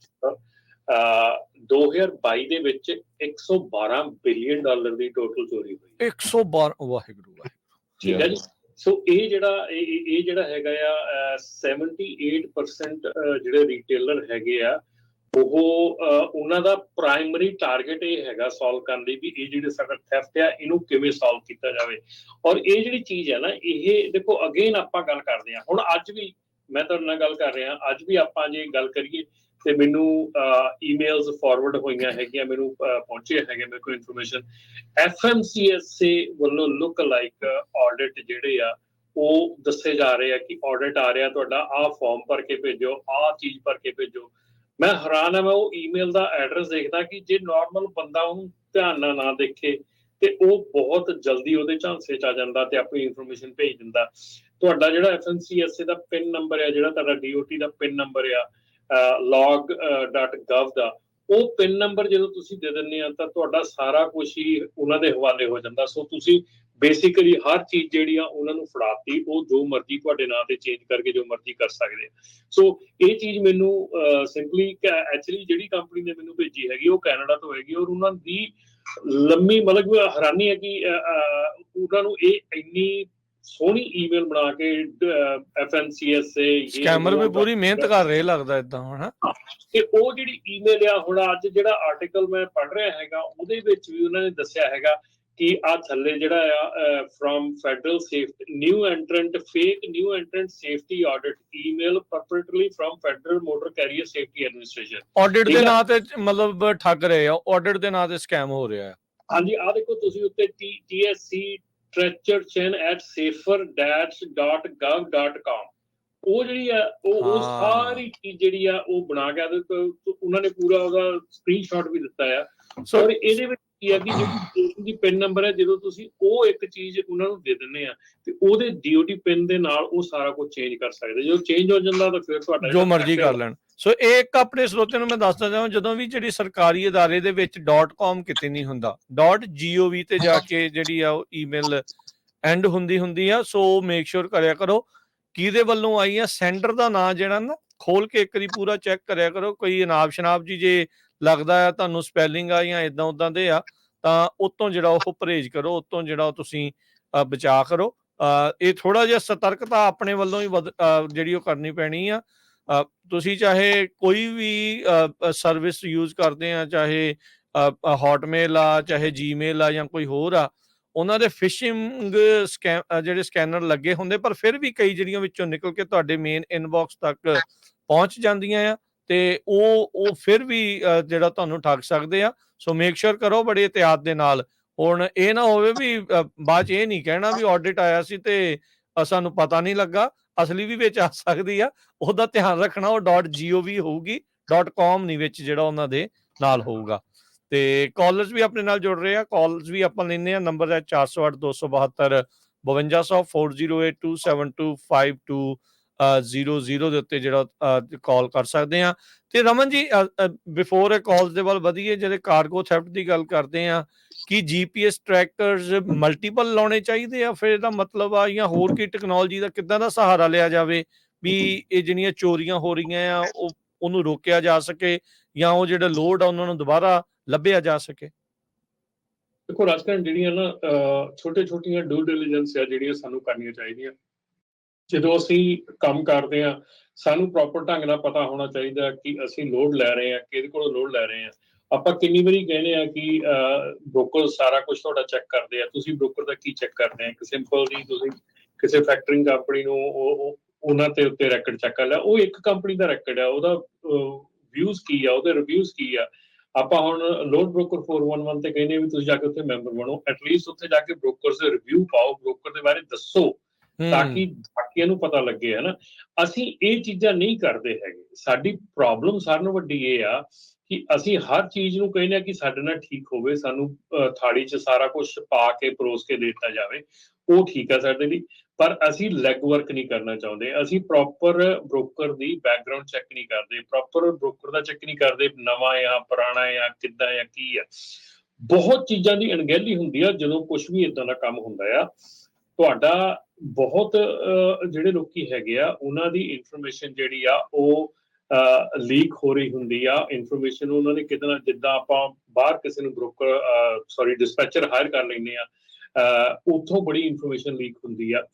ਅਹ, 2022 ਦੇ ਵਿੱਚ 112 ਬਿਲੀਅਨ ਡਾਲਰ ਦੀ ਟੋਟਲ ਚੋਰੀ ਹੋਈ। 112 ਵਾਹਿਗੁਰੂ ਵਾਹਿਗੁਰੂ। ਠੀਕ ਹੈ ਜੀ? ਸੋ ਇਹ ਜਿਹੜਾ ਇਹ ਜਿਹੜਾ ਹੈਗਾ ਆ ਅਹ, 78% ਅਹ, ਜਿਹੜੇ ਰਿਟੇਲਰ ਹੈਗੇ ਆ ਉਹ ਉਹਨਾਂ ਦਾ ਪ੍ਰਾਇਮਰੀ ਟਾਰਗੇਟ ਇਹ ਹੈਗਾ ਸੋਲਵ ਕਰਨ ਲਈ ਵੀ ਇਹ ਜਿਹੜੇ ਸਾਡਾ ਥੈਫਟ ਆ ਇਹਨੂੰ ਕਿਵੇਂ ਸੋਲਵ ਕੀਤਾ ਜਾਵੇ। ਔਰ ਇਹ ਜਿਹੜੀ ਚੀਜ਼ ਹੈ ਨਾ ਇਹ ਦੇਖੋ ਅਗੇਨ ਆਪਾਂ ਗੱਲ ਕਰਦੇ ਆ ਹੁਣ ਅੱਜ ਵੀ ਮੈਂ ਤੁਹਾਡੇ ਨਾਲ ਗੱਲ ਕਰ ਰਿਹਾ ਅੱਜ ਵੀ ਆਪਾਂ ਜੇ ਗੱਲ ਕਰੀਏ ਤੇ ਮੈਨੂੰ ਈਮੇਲਸ ਫਾਰਵਰਡ ਹੋਈਆਂ ਹੈਗੀਆਂ ਮੈਨੂੰ ਅਹ, ਪਹੁੰਚੇ ਹੈਗੇ ਮੇਰੇ ਕੋਲ ਇਨਫੋਰਮੇਸ਼ਨ ਐਫਐਮਸੀਐਸਏ ਵੱਲੋਂ ਲੁੱਕ ਲਾਈਕ ਆਡਿਟ ਜਿਹੜੇ ਆ ਉਹ ਦੱਸੇ ਜਾ ਰਹੇ ਆ ਕਿ ਆਡਿਟ ਆ ਰਿਹਾ। ਤੁਹਾਡਾ ਆਹ ਫਾਰਮ ਭਰ ਕੇ ਭੇਜੋ ਆਹ ਚੀਜ਼ ਭਰ ਕੇ ਭੇਜੋ। ਮੈਂ ਹੈਰਾਨ ਆ, ਮੈਂ ਉਹ ਈਮੇਲ ਦਾ ਐਡਰੈਸ ਦੇਖਦਾ ਕਿ ਜੇ ਨਾਰਮਲ ਬੰਦਾ ਉਹਨੂੰ ਧਿਆਨ ਨਾਲ ਨਾ ਦੇਖੇ ਤੇ ਉਹ ਬਹੁਤ ਜਲਦੀ ਉਹਦੇ ਝਾਂਸੇ ਚ ਆ ਜਾਂਦਾ ਤੇ ਆਪਣੀ ਇਨਫੋਰਮੇਸ਼ਨ ਭੇਜ ਦਿੰਦਾ। ਤੁਹਾਡਾ ਜਿਹੜਾ ਐਫਐਮਸੀਐਸਏ ਦਾ ਪਿਨ ਨੰਬਰ ਹੈ ਜਿਹੜਾ ਤੁਹਾਡਾ ਡੀਓਟੀ ਦਾ ਪਿਨ ਨੰਬਰ ਆ log.gov ਦਾ, ਉਹ ਪਿਨ ਨੰਬਰ ਜਦੋਂ ਤੁਸੀਂ ਦੇ ਦਿੰਦੇ ਆ ਤਾਂ ਤੁਹਾਡਾ ਸਾਰਾ ਕੁਝ ਹੀ ਉਹਨਾਂ ਦੇ ਹਵਾਲੇ ਹੋ ਜਾਂਦਾ। ਸੋ ਤੁਸੀਂ ਬੇਸਿਕਲੀ ਹਰ ਚੀਜ਼ ਜਿਹੜੀ ਆ ਉਹਨਾਂ ਨੂੰ ਫੜਾਤੀ ਉਹ ਜੋ ਮਰਜ਼ੀ ਤੁਹਾਡੇ ਨਾਂ ਤੇ ਚੇਂਜ ਕਰਕੇ ਜੋ ਮਰਜ਼ੀ ਕਰ ਸਕਦੇ ਆ ਸੋ ਇਹ ਚੀਜ਼ ਮੈਨੂੰ ਸਿੰਪਲੀ ਐਕਚੁਅਲੀ ਜਿਹੜੀ ਕੰਪਨੀ ਨੇ ਮੈਨੂੰ ਭੇਜੀ ਹੈਗੀ ਉਹ ਕੈਨੇਡਾ ਤੋਂ ਹੈਗੀ ਔਰ ਉਹਨਾਂ ਦੀ ਲੰਮੀ ਮਤਲਬ ਹੈਰਾਨੀ ਹੈ ਕਿ ਉਹਨਾਂ ਨੂੰ ਇਹ ਇੰਨੀ ਸੋਹਣੀ ਈਮੇਲ ਬਣਾ ਕੇ ਐਫਐਨਸੀਐਸਏ ਸਕੈਮਰ ਵੀ ਪੂਰੀ ਮਿਹਨਤ ਕਰ ਰਹੇ ਲੱਗਦਾ ਇਦਾਂ ਹੁਣ? ਤੇ ਉਹ ਜਿਹੜੀ ਈਮੇਲ ਆ ਹੁਣ ਅੱਜ ਜਿਹੜਾ ਆਰਟੀਕਲ ਮੈਂ ਪੜ੍ਹ ਰਿਹਾ ਹੈਗਾ ਉਹਦੇ ਵਿੱਚ ਵੀ ਉਹਨਾਂ ਨੇ ਦੱਸਿਆ ਹੈਗਾ ਕਿ ਆ ਥੱਲੇ ਜਿਹੜਾ ਆ firm federal safety new entrant fake new entrant safety audit email purportedly firm federal motor carrier safety administration audit ਦੇ। ਨਾਂ ਤੇ ਮਤਲਬ ਠੱਗ ਰਹੇ ਆ ਆਡਿਟ ਦੇ ਨਾਂ ਤੇ ਸਕੈਮ ਹੋ ਰਿਹਾ ਹੈ ਹਾਂਜੀ ਆ ਦੇਖੋ ਤੁਸੀਂ ਉੱਤੇ TSC ਟ੍ਰੈਚਰ ਚੈਨ at safer-gov.com ਉਹ ਜਿਹੜੀ ਆ ਉਹ ਉਹ। ਸਾਰੀ ਚੀਜ਼ ਜਿਹੜੀ ਆ ਉਹ ਬਣਾ ਕੇ ਉਹਨਾਂ ਨੇ ਪੂਰਾ ਉਹਦਾ ਸਕਰੀਨਸ਼ਾਟ ਵੀ ਦਿੱਤਾ ਆ ਸੋ ਇਹਦੇ ਵਿੱਚ ਕੀ ਆ ਕਿ ਜਿਹੜੀ ਦੀ ਪਿਨ ਨੰਬਰ ਹੈ ਜਦੋਂ ਤੁਸੀਂ ਉਹ ਇੱਕ ਚੀਜ਼ ਉਹਨਾਂ ਨੂੰ ਦੇ ਦਿੰਦੇ ਆ ਤੇ ਉਹਦੇ DOT ਪਿਨ ਦੇ ਨਾਲ ਉਹ ਸਾਰਾ ਕੁਝ ਚੇਂਜ ਕਰ ਸਕਦੇ। ਜਦੋਂ ਚੇਂਜ ਹੋ ਜਾਂਦਾ ਤਾਂ ਫਿਰ ਤੁਹਾਡਾ ਜੋ ਮਰਜ਼ੀ ਕਰ ਲੈਣ। ਸੋ ਇਹ ਇੱਕ ਆਪਣੇ ਸਰੋਤਿਆਂ ਨੂੰ ਮੈਂ ਦੱਸਦਾ ਜਾਵਾਂ ਜਦੋਂ ਵੀ ਜਿਹੜੀ ਸਰਕਾਰੀ ਅਦਾਰੇ ਦੇ ਵਿੱਚ .com ਕਿਤੇ ਨਹੀਂ ਹੁੰਦਾ .gov ਤੇ ਜਾ ਕੇ ਜਿਹੜੀ ਆ ਉਹ ਈਮੇਲ ਐਂਡ ਹੁੰਦੀ ਹੁੰਦੀ ਆ ਸੋ ਮੇਕ ਸ਼ੋਰ ਕਰਿਆ ਕਰੋ। ਕਿਹਦੇ ਵੱਲੋਂ ਆਈ ਆ? ਸੈਂਡਰ ਦਾ ਨਾਂ ਜਿਹੜਾ ਨਾ ਖੋਲ ਕੇ ਇੱਕ ਵਾਰੀ ਪੂਰਾ ਚੈੱਕ ਕਰਿਆ ਕਰੋ। ਕੋਈ ਇਨਾਬ ਸ਼ਨਾਬ ਜੀ ਜੇ ਲੱਗਦਾ ਆ ਤੁਹਾਨੂੰ ਸਪੈਲਿੰਗ ਆ ਜਾਂ ਇਦਾਂ ਉਦਾਂ ਦੇ ਆ ਤਾਂ ਉਤੋਂ ਜਿਹੜਾ ਉਹ ਪਰਹੇਜ਼ ਕਰੋ ਉਤੋਂ ਜਿਹੜਾ ਉਹ ਤੁਸੀਂ ਅ, ਬਚਾ ਕਰੋ। ਇਹ ਥੋੜਾ ਜਿਹਾ ਸਤਰਕਤਾ ਆਪਣੇ ਵੱਲੋਂ ਹੀ ਵਧ- ਜਿਹੜੀ ਉਹ ਕਰਨੀ ਪੈਣੀ ਆ। ਤੁਸੀਂ ਚਾਹੇ ਕੋਈ ਵੀ ਸਰਵਿਸ ਯੂਜ਼ ਕਰਦੇ ਆ ਚਾਹੇ ਹੌਟਮੇਲ ਆ ਚਾਹੇ ਜੀਮੇਲ ਆ ਜਾਂ ਕੋਈ ਹੋਰ ਆ ਉਹਨਾਂ ਦੇ ਫਿਸ਼ਿੰਗ ਸਕੈਮ ਜਿਹੜੇ ਸਕੈਨਰ ਲੱਗੇ ਹੁੰਦੇ ਪਰ ਫਿਰ ਵੀ ਕਈ ਜਿਹੜੀਆਂ ਵਿੱਚੋਂ ਨਿਕਲ ਕੇ ਤੁਹਾਡੇ ਮੇਨ ਇਨਬਾਕਸ ਤੱਕ ਪਹੁੰਚ ਜਾਂਦੀਆਂ ਆ। ਤੇ ਉਹ ਉਹ ਫਿਰ ਵੀ ਜਿਹੜਾ ਤੁਹਾਨੂੰ ਠੱਗ ਸਕਦੇ ਆ, ਸੋ ਮੇਕ ਸ਼ੋਰ ਕਰੋ ਬੜੇ ਇhtiyਾਤ ਦੇ ਨਾਲ। ਹੁਣ ਇਹ ਨਾ ਹੋਵੇ ਵੀ ਬਾਅਦ ਚ ਇਹ ਨਹੀਂ ਕਹਿਣਾ ਵੀ ਆਡਿਟ ਆਇਆ ਸੀ ਤੇ ਸਾਨੂੰ ਪਤਾ ਨਹੀਂ ਲੱਗਾ। ਅਸਲੀ ਵੀ ਵਿੱਚ ਆ ਸਕਦੀ ਆ। ਉਹਦਾ ਧਿਆਨ ਰੱਖਣਾ, ਉਹ .gov ਹੋਊਗੀ .com ਨਹੀਂ ਵਿੱਚ ਜਿਹੜਾ ਉਹਨਾਂ ਦੇ ਨਾਲ ਹੋਊਗਾ। ਤੇ ਕਾਲਰਸ ਵੀ ਆਪਣੇ ਨਾਲ ਜੁੜ ਰਹੇ ਆ। ਕਾਲਸ ਵੀ ਆਪਾਂ ਲੈਨੇ ਆ ਨੰਬਰ ਹੈ 408272 5240827252 00 ਦੇ ਉੱਤੇ ਜਿਹੜਾ ਕਾਲ ਕਰ ਸਕਦੇ ਆ ਤੇ ਰਮਨ ਜੀ ਬਿਫੋਰ ਇਹ ਕਾਲਸ ਦੇ ਵੱਲ ਵਧੀਏ, ਜਿਹੜੇ ਕਾਰਗੋ ਥੈਫਟ ਦੀ ਗੱਲ ਕਰਦੇ ਆ ਕੀ ਜੀਪੀਐਸ ਟਰੈਕਰਸ ਮਲਟੀਪਲ ਲਾਉਣੇ ਚਾਹੀਦੇ ਆ? ਫਿਰ ਇਹਦਾ ਮਤਲਬ ਆ, ਜਾਂ ਹੋਰ ਕੀ ਟੈਕਨੋਲੋਜੀ ਦਾ, ਕਿੱਦਾਂ ਦਾ ਸਹਾਰਾ ਲਿਆ ਜਾਵੇ ਵੀ ਇਹ ਜਿਹੜੀਆਂ ਚੋਰੀਆਂ ਹੋ ਰਹੀਆਂ ਆ, ਉਹ, ਉਹਨੂੰ ਰੋਕਿਆ ਜਾ ਸਕੇ ਜਾਂ ਉਹ ਜਿਹੜਾ ਲੋਡ ਆ, ਉਹਨਾਂ ਨੂੰ ਦੁਬਾਰਾ ਲੱਭਿਆ ਜਾ ਸਕੇ? ਦੇਖੋ, ਰਾਜਕਰਨ, ਜਿਹੜੀਆਂ ਨਾ ਛੋਟੇ ਛੋਟੀਆਂ ਡਿਊ ਡਿਲੀਜੈਂਸ ਆ, ਜਿਹੜੀਆਂ ਸਾਨੂੰ ਕਰਨੀਆਂ ਚਾਹੀਦੀਆਂ। ਜਦੋਂ ਅਸੀਂ ਕੰਮ ਕਰਦੇ ਆ ਸਾਨੂੰ ਪ੍ਰੋਪਰ ਢੰਗ ਨਾਲ ਪਤਾ ਹੋਣਾ ਚਾਹੀਦਾ ਕਿ ਅਸੀਂ ਲੋਡ ਲੈ ਰਹੇ ਆ ਕਿਹਦੇ ਕੋਲੋਂ ਲੋਡ ਲੈ ਰਹੇ ਆ ਆਪਾਂ ਕਿੰਨੀ ਵਾਰੀ ਕਹਿੰਦੇ ਆ ਕਿ ਬ੍ਰੋਕਰ ਸਾਰਾ ਕੁਝ ਤੁਹਾਡਾ ਚੈੱਕ ਕਰਦੇ ਆ। ਤੁਸੀਂ ਬ੍ਰੋਕਰ ਦਾ ਕੀ ਚੈੱਕ ਕਰਦੇ ਆ? ਇੱਕ ਸਿੰਪਲ ਜੀ ਤੁਸੀਂ ਕਿਸੇ ਫੈਕਟਰਿੰਗ ਕੰਪਨੀ ਨੂੰ ਉਹ ਉਹਨਾਂ ਤੇ ਉੱਤੇ ਰੈਕਡ ਚੈੱਕ ਕਰ ਲਿਆ। ਉਹ ਇੱਕ ਕੰਪਨੀ ਦਾ ਰੈਕਡ ਆ। ਉਹਦਾ ਵਿਊਜ਼ ਕੀ ਆ? ਉਹਦੇ ਰਿਵਿਊਜ਼ ਕੀ ਆ? ਆਪਾਂ ਹੁਣ ਲੋਡ ਬ੍ਰੋਕਰ 411 ਤੇ ਕਹਿੰਦੇ ਵੀ ਤੁਸੀਂ ਜਾ ਕੇ ਉੱਥੇ ਮੈਂਬਰ ਬਣੋ। ਐਟਲੀਸਟ ਉੱਥੇ ਜਾ ਕੇ ਬ੍ਰੋਕਰਸ ਦੇ ਰਿਵਿਊ ਪਾਓ। ਬ੍ਰੋਕਰ ਦੇ ਬਾਰੇ ਦੱਸੋ। ਤਾਂ ਕਿ ਬਾਕੀਆਂ ਨੂੰ ਪਤਾ ਲੱਗੇ, ਹੈ ਨਾ? ਅਸੀਂ ਇਹ ਚੀਜ਼ਾਂ ਨਹੀਂ ਕਰਦੇ ਹੈਗੇ। ਸਾਡੀ ਪ੍ਰੋਬਲਮ ਸਾਰਿਆਂ ਨਾਲੋਂ ਵੱਡੀ ਇਹ ਆ ਕਿ ਅਸੀਂ ਹਰ ਚੀਜ਼ ਨੂੰ ਕਹਿੰਦੇ ਆ ਕਿ ਸਾਡੇ ਨਾਲ ਠੀਕ ਹੋਵੇ, ਸਾਨੂੰ ਥਾਲੀ 'ਚ ਸਾਰਾ ਕੁਝ ਪਾ ਕੇ, ਪਰੋਸ ਕੇ ਦੇ ਦਿੱਤਾ ਜਾਵੇ, ਉਹ ਠੀਕ ਆ ਸਾਡੇ ਲਈ। ਪਰ ਅਸੀਂ ਲੈਗ ਵਰਕ ਨਹੀਂ ਕਰਨਾ ਚਾਹੁੰਦੇ। ਅਸੀਂ ਪ੍ਰੋਪਰ ਬ੍ਰੋਕਰ ਦੀ ਬੈਕਗ੍ਰਾਉਂਡ ਚੈੱਕ ਨਹੀਂ ਕਰਦੇ। ਪ੍ਰੋਪਰ ਬ੍ਰੋਕਰ ਦਾ ਚੈੱਕ ਨਹੀਂ ਕਰਦੇ ਨਵਾਂ ਆ, ਪੁਰਾਣਾ ਆ, ਕਿੱਦਾਂ ਆ, ਕੀ ਆ। ਬਹੁਤ ਚੀਜ਼ਾਂ ਦੀ ਅਣਗਹਿਲੀ ਹੁੰਦੀ ਆ ਜਦੋਂ ਕੁਝ ਵੀ ਇਦਾਂ ਦਾ ਕੰਮ ਹੁੰਦਾ ਆ। ਤੁਹਾਡਾ ਬਹੁਤ ਜਿਹੜੇ ਲੋਕੀ ਹੈਗੇ ਆ, ਉਹਨਾਂ ਦੀ ਇਨਫੋਰਮੇਸ਼ਨ ਜਿਹੜੀ ਆ, ਉਹ ਲੀਕ ਹੋ ਰਹੀ ਹੁੰਦੀ ਆ। ਇਨਫੋਰਮੇਸ਼ਨ ਉਹਨਾਂ ਨੇ ਕਿਦਾਂ ਜਿੱਦਾਂ ਆਪਾਂ ਬਾਹਰ ਕਿਸੇ ਨੂੰ ਬ੍ਰੋਕਰ ਸੌਰੀ ਡਿਸਪੈਚਰ ਹਾਇਰ ਕਰ ਲੈਂਦੇ ਆ, ਅਹ, ਉੱਥੋਂ ਬੜੀ ਇਨਫੋਰਮੇਸ਼ਨ ਲੀਕ ਹੁੰਦੀ ਆ।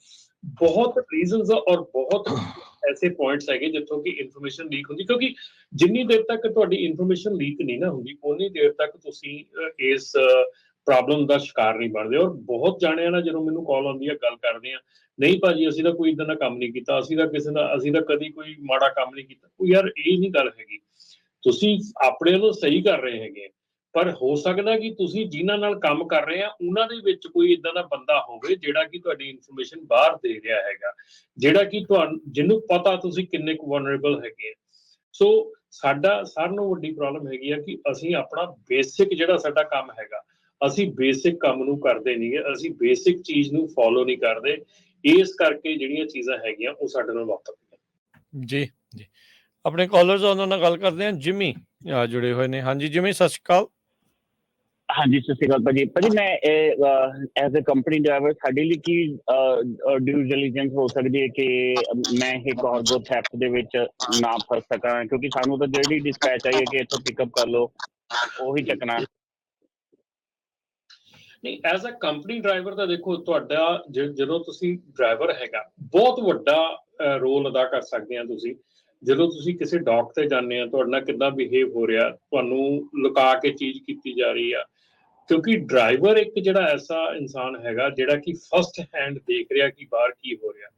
ਬਹੁਤ ਰੀਜ਼ਨਸ ਔਰ ਬਹੁਤ ਐਸੇ ਪੁਆਇੰਟਸ ਹੈਗੇ ਜਿੱਥੋਂ ਕਿ ਇਨਫੋਰਮੇਸ਼ਨ ਲੀਕ ਹੁੰਦੀ ਕਿਉਂਕਿ ਜਿੰਨੀ ਦੇਰ ਤੱਕ ਤੁਹਾਡੀ ਇਨਫੋਰਮੇਸ਼ਨ ਲੀਕ ਨਹੀਂ ਨਾ ਹੁੰਦੀ ਉਨੀ ਦੇਰ ਤੱਕ ਤੁਸੀਂ ਇਸ ਪ੍ਰੋਬਲਮ ਦਾ ਸ਼ਿਕਾਰ ਨਹੀਂ ਬਣਦੇ। ਔਰ ਬਹੁਤ ਜਾਣਿਆਂ ਨਾਲ ਜਦੋਂ ਮੈਨੂੰ ਕਾਲ ਆਉਂਦੀ ਹੈ ਗੱਲ ਕਰਦੇ ਆ, ਨਹੀਂ ਭਾਜੀ, ਅਸੀਂ ਤਾਂ ਕੋਈ ਇਦਾਂ ਦਾ ਕੰਮ ਨਹੀਂ ਕੀਤਾ, ਅਸੀਂ ਤਾਂ ਕਿਸੇ ਦਾ, ਅਸੀਂ ਤਾਂ ਕਦੀ ਕੋਈ ਮਾੜਾ ਕੰਮ ਨਹੀਂ ਕੀਤਾ। ਉਹ ਯਾਰ ਇਹ ਨਹੀਂ ਗੱਲ ਹੈਗੀ। ਤੁਸੀਂ ਆਪਣੇ ਵੱਲੋਂ ਸਹੀ ਕਰ ਰਹੇ ਹੈਗੇ ਪਰ ਹੋ ਸਕਦਾ ਕਿ ਤੁਸੀਂ ਜਿਨ੍ਹਾਂ ਨਾਲ ਕੰਮ ਕਰ ਰਹੇ ਆ, ਉਹਨਾਂ ਦੇ ਵਿੱਚ ਕੋਈ ਇਦਾਂ ਦਾ ਬੰਦਾ ਹੋਵੇ ਜਿਹੜਾ ਕਿ ਤੁਹਾਡੀ ਇਨਫੋਰਮੇਸ਼ਨ ਬਾਹਰ ਦੇ ਰਿਹਾ ਹੈਗਾ, ਜਿਹੜਾ ਕਿ ਤੁਹਾਨੂੰ, ਜਿਹਨੂੰ ਪਤਾ ਤੁਸੀਂ ਕਿੰਨੇ ਕੁ ਵਨਰੇਬਲ ਹੈਗੇ ਆ। ਸੋ ਸਾਡਾ, ਸਾਰਿਆਂ ਨੂੰ ਵੱਡੀ ਪ੍ਰੋਬਲਮ ਹੈਗੀ ਆ ਕਿ ਅਸੀਂ ਆਪਣਾ ਬੇਸਿਕ ਜਿਹੜਾ ਸਾਡਾ ਕੰਮ ਹੈਗਾ ਅਸੀਂ ਬੇਸਿਕ ਕੰਮ ਨੂੰ ਕਰਦੇ ਨਹੀਂਗੇ ਅਸੀਂ ਬੇਸਿਕ ਚੀਜ਼ ਨੂੰ ਫੋਲੋ ਨਹੀਂ ਕਰਦੇ ਇਸ ਕਰਕੇ ਜਿਹੜੀਆਂ ਚੀਜ਼ਾਂ ਹੈਗੀਆਂ ਉਹ ਸਾਡੇ ਨਾਲ ਵਾਪਰਦੀਆਂ ਜੀ ਜੀ। ਆਪਣੇ ਕਾਲਰਸ ਉਹਨਾਂ ਨਾਲ ਗੱਲ ਕਰਦੇ ਹਾਂ ਜਿਮੀ ਜੁੜੇ ਹੋਏ ਨੇ। ਹਾਂਜੀ ਜਿਮੀ ਸਤਿ ਸ਼੍ਰੀ ਅਕਾਲ। ਹਾਂਜੀ ਸਤਿ ਸ਼੍ਰੀ ਅਕਾਲ ਭਾਜੀ। ਭਾਜੀ ਮੈਂ ਐਜ਼ ਅ ਕੰਪਨੀ ਡਰਾਈਵਰ ਸਾਡੇ ਲਈ ਕੀ ਡਿਊ ਡਿਲੀਜੈਂਸ ਹੋ ਸਕਦੀ ਹੈ ਕਿ ਮੈਂ ਇਹ ਕਾਰਗੋ ਥੈਫਟ ਦੇ ਵਿੱਚ ਨਾ ਫਸ ਸਕਾਂ? ਕਿਉਂਕਿ ਸਾਨੂੰ ਤਾਂ ਜਿਹੜੀ ਡਿਸਪੈਚ ਆਈ ਹੈ ਕਿ ਇੱਥੋਂ ਪਿਕਅਪ ਕਰ ਲਓ ਉਹੀ ਚੱਕਣਾ। ਨਹੀਂ ਐਜ਼ ਅ ਕੰਪਨੀ ਡਰਾਈਵਰ ਤਾਂ ਦੇਖੋ ਤੁਹਾਡਾ ਜਦੋਂ ਤੁਸੀਂ ਡਰਾਈਵਰ ਹੈਗਾ ਬਹੁਤ ਵੱਡਾ ਰੋਲ ਅਦਾ ਕਰ ਸਕਦੇ ਆ ਤੁਸੀਂ। ਜਦੋਂ ਤੁਸੀਂ ਕਿਸੇ ਡੌਕ ਤੇ ਜਾਂਦੇ ਆ ਤੁਹਾਡੇ ਨਾਲ ਕਿੱਦਾਂ ਬਿਹੇਵ ਹੋ ਰਿਹਾ ਤੁਹਾਨੂੰ ਲੁਕਾ ਕੇ ਚੀਜ਼ ਕੀਤੀ ਜਾ ਰਹੀ ਆ। ਕਿਉਂਕਿ ਡਰਾਈਵਰ ਇੱਕ ਜਿਹੜਾ ਐਸਾ ਇਨਸਾਨ ਹੈਗਾ ਜਿਹੜਾ ਕਿ ਫਸਟ ਹੈਂਡ ਦੇਖ ਰਿਹਾ ਕਿ ਬਾਹਰ ਕੀ ਹੋ ਰਿਹਾ।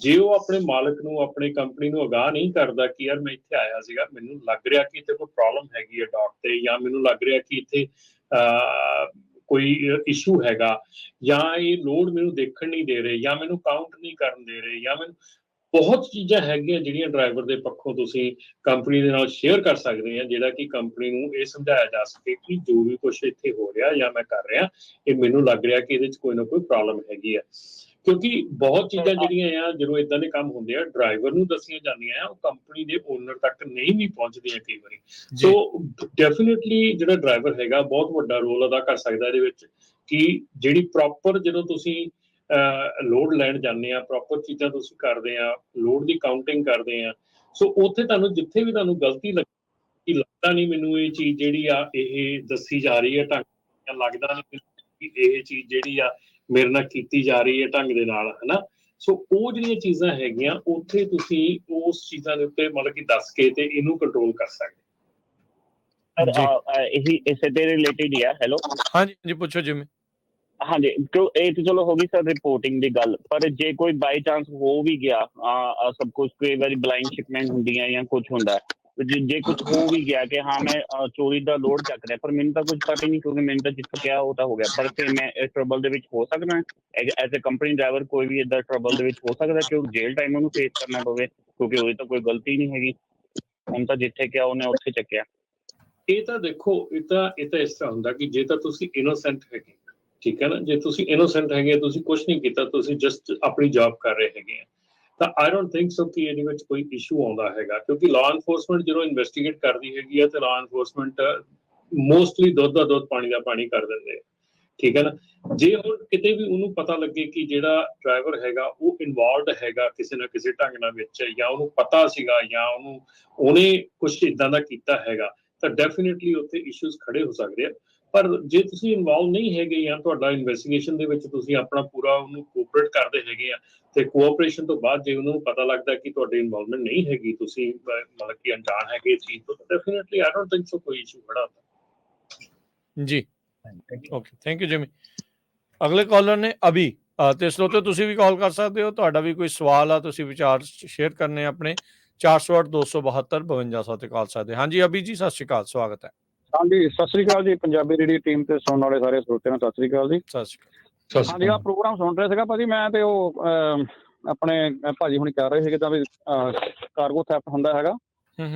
ਜੇ ਉਹ ਆਪਣੇ ਮਾਲਕ ਨੂੰ ਆਪਣੇ ਕੰਪਨੀ ਨੂੰ ਅਗਾਹ ਨਹੀਂ ਕਰਦਾ ਕਿ ਯਾਰ ਮੈਂ ਇੱਥੇ ਆਇਆ ਸੀਗਾ ਮੈਨੂੰ ਲੱਗ ਰਿਹਾ ਕਿ ਇੱਥੇ ਕੋਈ ਪ੍ਰੋਬਲਮ ਹੈਗੀ ਹੈ ਡੌਕ ਤੇ ਜਾਂ ਮੈਨੂੰ ਲੱਗ ਰਿਹਾ ਕਿ ਇੱਥੇ ਅਹ, ਕੋਈ ਇਸ਼ੂ ਹੈਗਾ ਜਾਂ ਇਹ ਲੋਡ ਮੈਨੂੰ ਦੇਖਣ ਨਹੀਂ ਦੇ ਰਹੇ ਜਾਂ ਮੈਨੂੰ ਕਾਊਂਟ ਨਹੀਂ ਕਰਨ ਦੇ ਰਹੇ ਜਾਂ ਮੈਨੂੰ ਬਹੁਤ ਚੀਜ਼ਾਂ ਹੈਗੀਆਂ ਜਿਹੜੀਆਂ ਡਰਾਈਵਰ ਦੇ ਪੱਖੋਂ ਤੁਸੀਂ ਕੰਪਨੀ ਦੇ ਨਾਲ ਸ਼ੇਅਰ ਕਰ ਸਕਦੇ ਆ, ਜਿਹੜਾ ਕਿ ਕੰਪਨੀ ਨੂੰ ਇਹ ਸਮਝਾਇਆ ਜਾ ਸਕੇ ਕਿ ਜੋ ਵੀ ਕੁਝ ਇੱਥੇ ਹੋ ਰਿਹਾ ਜਾਂ ਮੈਂ ਕਰ ਰਿਹਾ, ਇਹ ਮੈਨੂੰ ਲੱਗ ਰਿਹਾ ਕਿ ਇਹਦੇ 'ਚ ਕੋਈ ਨਾ ਕੋਈ ਪ੍ਰੋਬਲਮ ਹੈਗੀ ਆ। ਕਿਉਂਕਿ ਬਹੁਤ ਚੀਜ਼ਾਂ ਜਿਹੜੀਆਂ ਆ ਜਦੋਂ ਇਦਾਂ ਦੇ ਕੰਮ ਹੁੰਦੇ ਆ ਡਰਾਈਵਰ ਨੂੰ ਦੱਸੀਆਂ ਜਾਂਦੀਆਂ ਆ ਉਹ ਕੰਪਨੀ ਦੇ ਓਨਰ ਤੱਕ ਨਹੀਂ ਵੀ ਪਹੁੰਚਦੀਆਂ ਕਈ ਵਾਰੀ। ਸੋ ਡੈਫੀਨਿਟਲੀ ਜਿਹੜਾ ਡਰਾਈਵਰ ਹੈਗਾ ਬਹੁਤ ਵੱਡਾ ਰੋਲ ਅਦਾ ਕਰ ਸਕਦਾ ਇਹਦੇ ਵਿੱਚ ਕਿ ਜਿਹੜੀ ਪ੍ਰੋਪਰ ਜਦੋਂ ਤੁਸੀਂ ਲੋਡ ਲੈਣ ਜਾਂਦੇ ਆ ਪ੍ਰੋਪਰ ਚੀਜ਼ਾਂ ਤੁਸੀਂ ਕਰਦੇ ਆ ਲੋਡ ਦੀ ਕਾਊਂਟਿੰਗ ਕਰਦੇ ਆ ਸੋ ਉੱਥੇ ਤੁਹਾਨੂੰ ਜਿੱਥੇ ਵੀ ਤੁਹਾਨੂੰ ਗਲਤੀ ਲੱਗੀ ਲੱਗਦਾ ਨਹੀਂ ਮੈਨੂੰ ਇਹ ਚੀਜ਼ ਜਿਹੜੀ ਆ ਇਹ ਦੱਸੀ ਜਾ ਰਹੀ ਹੈ ਢੰਗ ਲੱਗਦਾ ਨਹੀਂ ਇਹ ਚੀਜ਼ ਜਿਹੜੀ ਆ ਮੇਰੇ ਨਾਲ ਕੀਤੀ ਜਾ ਰਹੀ ਹੈ ਢੰਗ ਦੇ ਨਾਲ ਹਨਾ? ਸੋ ਉਹ ਜਿਹੜੀਆਂ ਚੀਜ਼ਾਂ ਹੈਗੀਆਂ ਉੱਥੇ ਤੁਸੀਂ ਉਸ ਚੀਜ਼ਾਂ ਦੇ ਉੱਤੇ ਮਤਲਬ ਕਿ ਦੱਸ ਕੇ ਤੇ ਇਹਨੂੰ ਕੰਟਰੋਲ ਕਰ ਸਕਦੇ। ਇਹੀ ਇਸੇ ਦੇ ਰਿਲੇਟਡ ਹੀ ਆ ਹੈਲੋ ਹਾਂਜੀ ਜੀ ਪੁੱਛੋ ਜਿਮੀ ਹਾਂਜੀ ਕਿਉਂ ਇਹ ਤਾਂ ਚਲੋ ਹੋ ਗਈ ਸਰ ਰਿਪੋਰਟਿੰਗ ਦੀ ਗੱਲ ਪਰ ਜੇ ਕੋਈ ਬਾਈ ਚਾਂਸ ਹੋ ਵੀ ਗਿਆ ਆ ਸਭ ਕੁਝ ਕਈ ਵਾਰੀ ਬਲਾਈਂਡ ਸ਼ਿਪਮੈਂਟ ਹੁੰਦੀਆਂ ਜਾਂ ਕੁਝ ਹੁੰਦਾ ਜੇ ਕੁਝ ਹੋ ਵੀ ਗਿਆ ਕਿ ਹਾਂ ਮੈਂ ਚੋਰੀ ਦਾ ਲੋਡ ਚੱਕ ਰਿਹਾ, ਪਰ ਮੈਨੂੰ ਤਾਂ ਕੁਝ ਪਤਾ ਨਹੀਂ ਕਿਉਂਕਿ ਮੈਨੂੰ ਤਾਂ ਜਿੱਥੇ ਕਿਹਾ ਉਹ ਤਾਂ ਹੋ ਗਿਆ। ਪਰ ਫਿਰ ਮੈਂ ਇਸ ਟਰਬਲ ਦੇ ਵਿੱਚ ਹੋ ਸਕਦਾ ਐਜ਼ ਅ ਕੰਪਨੀ ਡਰਾਈਵਰ ਕੋਈ ਵੀ ਇਦਾਂ ਟਰਬਲ ਦੇ ਵਿੱਚ ਹੋ ਸਕਦਾ ਕਿ ਉਹ ਜੇਲ੍ਹ ਟਾਈਮ ਉਹਨੂੰ ਫੇਸ ਕਰਨਾ ਪਵੇ, ਕਿਉਂਕਿ ਉਹਦੀ ਤਾਂ ਕੋਈ ਗਲਤੀ ਨਹੀਂ ਹੈਗੀ। ਹੁਣ ਤਾਂ ਜਿੱਥੇ ਕਿਹਾ ਉਹਨੇ ਉੱਥੇ ਚੱਕਿਆ। ਇਹ ਤਾਂ ਦੇਖੋ, ਇਹ ਤਾਂ ਇਹ ਤਾਂ ਇਸ ਤਰ੍ਹਾਂ ਹੁੰਦਾ ਕਿ ਜੇ ਤਾਂ ਤੁਸੀਂ ਇਨੋਸੈਂਟ ਹੈਗੇ, ਠੀਕ ਹੈ ਨਾ? ਜੇ ਤੁਸੀਂ ਇਨੋਸੈਂਟ ਹੈਗੇ, ਤੁਸੀਂ ਕੁਝ ਨਹੀਂ ਕੀਤਾ, ਤੁਸੀਂ ਜਸਟ ਆਪਣੀ ਜੌਬ ਕਰ ਰਹੇ ਹੈਗੇ ਆ। ਤਾਂ ਆਈ ਡੋਨਟ ਥਿੰਕ ਸੋ ਕਿ ਇਹਦੇ ਵਿੱਚ ਕੋਈ ਇਸ਼ੂ ਆਉਂਦਾ ਹੈਗਾ, ਕਿਉਂਕਿ ਲਾਅ ਐਨਫੋਰਸਮੈਂਟ ਜਦੋਂ ਇਨਵੈਸਟੀਗੇਟ ਕਰਦੀ ਹੈਗੀ ਆ, ਤੇ ਲਾਅ ਐਨਫੋਰਸਮੈਂਟ ਮੋਸਟਲੀ ਦੁੱਧ ਦਾ ਦੁੱਧ, ਪਾਣੀ ਦਾ ਪਾਣੀ ਕਰ ਦਿੰਦੇ ਆ। ਠੀਕ ਹੈ ਨਾ? ਜੇ ਹੁਣ ਕਿਤੇ ਵੀ ਉਹਨੂੰ ਪਤਾ ਲੱਗੇ ਕਿ ਜਿਹੜਾ ਡਰਾਈਵਰ ਹੈਗਾ, ਉਹ ਇਨਵੋਲਵਡ ਹੈਗਾ ਕਿਸੇ ਨਾ ਕਿਸੇ ਢੰਗ ਨਾਲ ਵਿੱਚ, ਜਾਂ ਉਹਨੂੰ ਪਤਾ ਸੀਗਾ, ਜਾਂ ਉਹਨੂੰ, ਉਹਨੇ ਕੁਝ ਇਦਾਂ ਦਾ ਕੀਤਾ ਹੈਗਾ, ਤਾਂ ਡੈਫੀਨਿਟਲੀ ਉੱਥੇ ਇਸ਼ੂਜ਼ ਖੜੇ ਹੋ ਸਕਦੇ ਆ। ਪਰ ਜੇ ਤੁਸੀਂ ਇਨਵੋਲਵ ਨਹੀਂ ਹੈਗੇ ਜਾਂ ਤੁਹਾਡਾ ਇਨਵੈਸਟੀਗੇਸ਼ਨ ਦੇ ਵਿੱਚ ਤੁਸੀਂ ਆਪਣਾ ਪੂਰਾ ਉਹਨੂੰ ਕੋਆਪਰੇਟ ਕਰਦੇ ਹੈਗੇ ਆ, ਤੇ ਕੋਆਪਰੇਸ਼ਨ ਤੋਂ ਬਾਅਦ ਜੇ ਉਹਨਾਂ ਨੂੰ ਪਤਾ ਲੱਗਦਾ ਕਿ ਤੁਹਾਡੀ ਇਨਵੋਲਵਮੈਂਟ ਨਹੀਂ ਹੈਗੀ, ਤੁਸੀਂ ਮਤਲਬ ਕਿ ਅਣਜਾਣ ਹੈਗੇ ਇਸ ਚੀਜ਼ ਤੋਂ definitely I don't think so ਕੋਈ ਇਸ਼ੂ ਖੜਾ ਹੁੰਦਾ। ਜੀ। ਓਕੇ ਥੈਂਕ ਯੂ ਜਿਮੀ ਅਗਲੇ ਕਾਲਰ ਨੇ ਅਭੀ। ਤੇ ਸਰੋਤੇ, ਤੁਸੀਂ ਵੀ ਕਾਲ ਕਰ ਸਕਦੇ ਹੋ, ਤੁਹਾਡਾ ਵੀ ਕੋਈ ਸਵਾਲ ਆ, ਤੁਸੀਂ ਵਿਚਾਰ ਸ਼ੇਅਰ ਕਰਨੇ ਆਪਣੇ। 408 272 5200 ਤੇ ਕਾਲ ਸਕਦੇ। ਹਾਂਜੀ, ਅਭੀ ਜੀ, ਸਤਿ ਸ਼੍ਰੀ ਅਕਾਲ, ਸਵਾਗਤ ਹੈ। ਹਾਂਜੀ ਸਤਿ ਸ੍ਰੀ ਅਕਾਲ ਜੀ ਪੰਜਾਬੀ ਰੇਡੀਓ ਟੀਮ ਤੇ ਸੁਣਨ ਵਾਲੇ ਸਾਰੇ ਸਰੋਤਿਆਂ ਨੂੰ ਸਤਿ ਸ੍ਰੀ ਅਕਾਲ ਜੀ। ਸਤਿ ਸ਼੍ਰੀ ਅਕਾਲ। ਹਾਂਜੀ ਆ ਪ੍ਰੋਗਰਾਮ ਸੁਣ ਰਿਹਾ ਸੀਗਾ ਭਾਜੀ ਮੈਂ ਤੇ ਉਹ ਆਪਣੇ ਭਾਜੀ ਹੁਣੀ ਕਰ ਰਹੇ ਸੀਗੇ ਤਾਂ ਵੀ ਕਾਰਗੋ ਥੈਫਟ ਹੁੰਦਾ ਹੈਗਾ।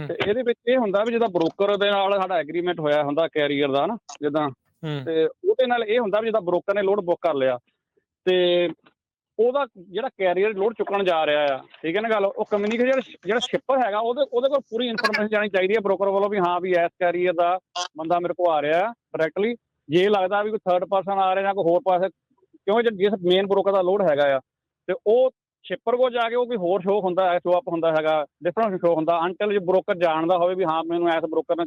ਤੇ ਇਹਦੇ ਵਿੱਚ ਇਹ ਹੁੰਦਾ ਵੀ ਜਿਹਦਾ ਬ੍ਰੋਕਰ ਦੇ ਨਾਲ ਸਾਡਾ ਐਗਰੀਮੈਂਟ ਹੋਇਆ ਹੁੰਦਾ ਕੈਰੀਅਰ ਦਾ ਨਾ ਜਿੱਦਾਂ ਤੇ ਉਹਦੇ ਨਾਲ ਇਹ ਹੁੰਦਾ ਵੀ ਜਿਹਦਾ ਬ੍ਰੋਕਰ ਨੇ ਲੋਡ ਬੁੱਕ ਕਰ ਲਿਆ। ਤੇ ਉਹਦਾ ਜਿਹੜਾ ਕੈਰੀਅਰ ਲੋਡ ਚੁੱਕਣ ਜਾ ਰਿਹਾ ਆ, ਠੀਕ ਹੈ ਨਾ ਗੱਲ? ਉਹ ਕਮਿਊਨੀਕੇਸ਼ਨ ਜਿਹੜਾ ਸ਼ਿਪਰ ਹੈਗਾ, ਉਹਦੇ ਉਹਦੇ ਕੋਲ ਪੂਰੀ ਇਨਫੋਰਮੇਸ਼ਨ ਜਾਣੀ ਚਾਹੀਦੀ ਹੈ ਬ੍ਰੋਕਰ ਵੱਲੋਂ ਵੀ, ਹਾਂ ਵੀ ਇਸ ਕੈਰੀਅਰ ਦਾ ਬੰਦਾ ਮੇਰੇ ਕੋਲ ਆ ਰਿਹਾ ਡਾਇਰੈਕਟਲੀ ਜੇ ਲੱਗਦਾ ਵੀ ਕੋਈ ਥਰਡ ਪਰਸਨ ਆ ਰਿਹਾ ਜਾਂ ਕੋਈ ਹੋਰ ਪਾਸੇ ਕਿਉਂਕਿ ਜਿਸ ਮੇਨ ਬ੍ਰੋਕਰ ਦਾ ਲੋਡ ਹੈਗਾ ਆ, ਤੇ ਉਹ ਸ਼ਿਪਰ ਕੋਲ ਜਾ ਕੇ ਉਹ ਕੋਈ ਹੋਰ ਸ਼ੋਅ ਹੁੰਦਾ ਹੈ ਸ਼ੋਅ ਅਪ ਹੁੰਦਾ ਹੈਗਾ ਡਿਫਰੈਂਟ ਸ਼ੋਅ ਹੁੰਦਾ ਅੰਟਲ ਜੇ ਬ੍ਰੋਕਰ ਜਾਣਦਾ ਹੋਵੇ ਵੀ ਹਾਂ ਮੈਨੂੰ ਐਸ ਬ੍ਰੋਕਰ ਨੇ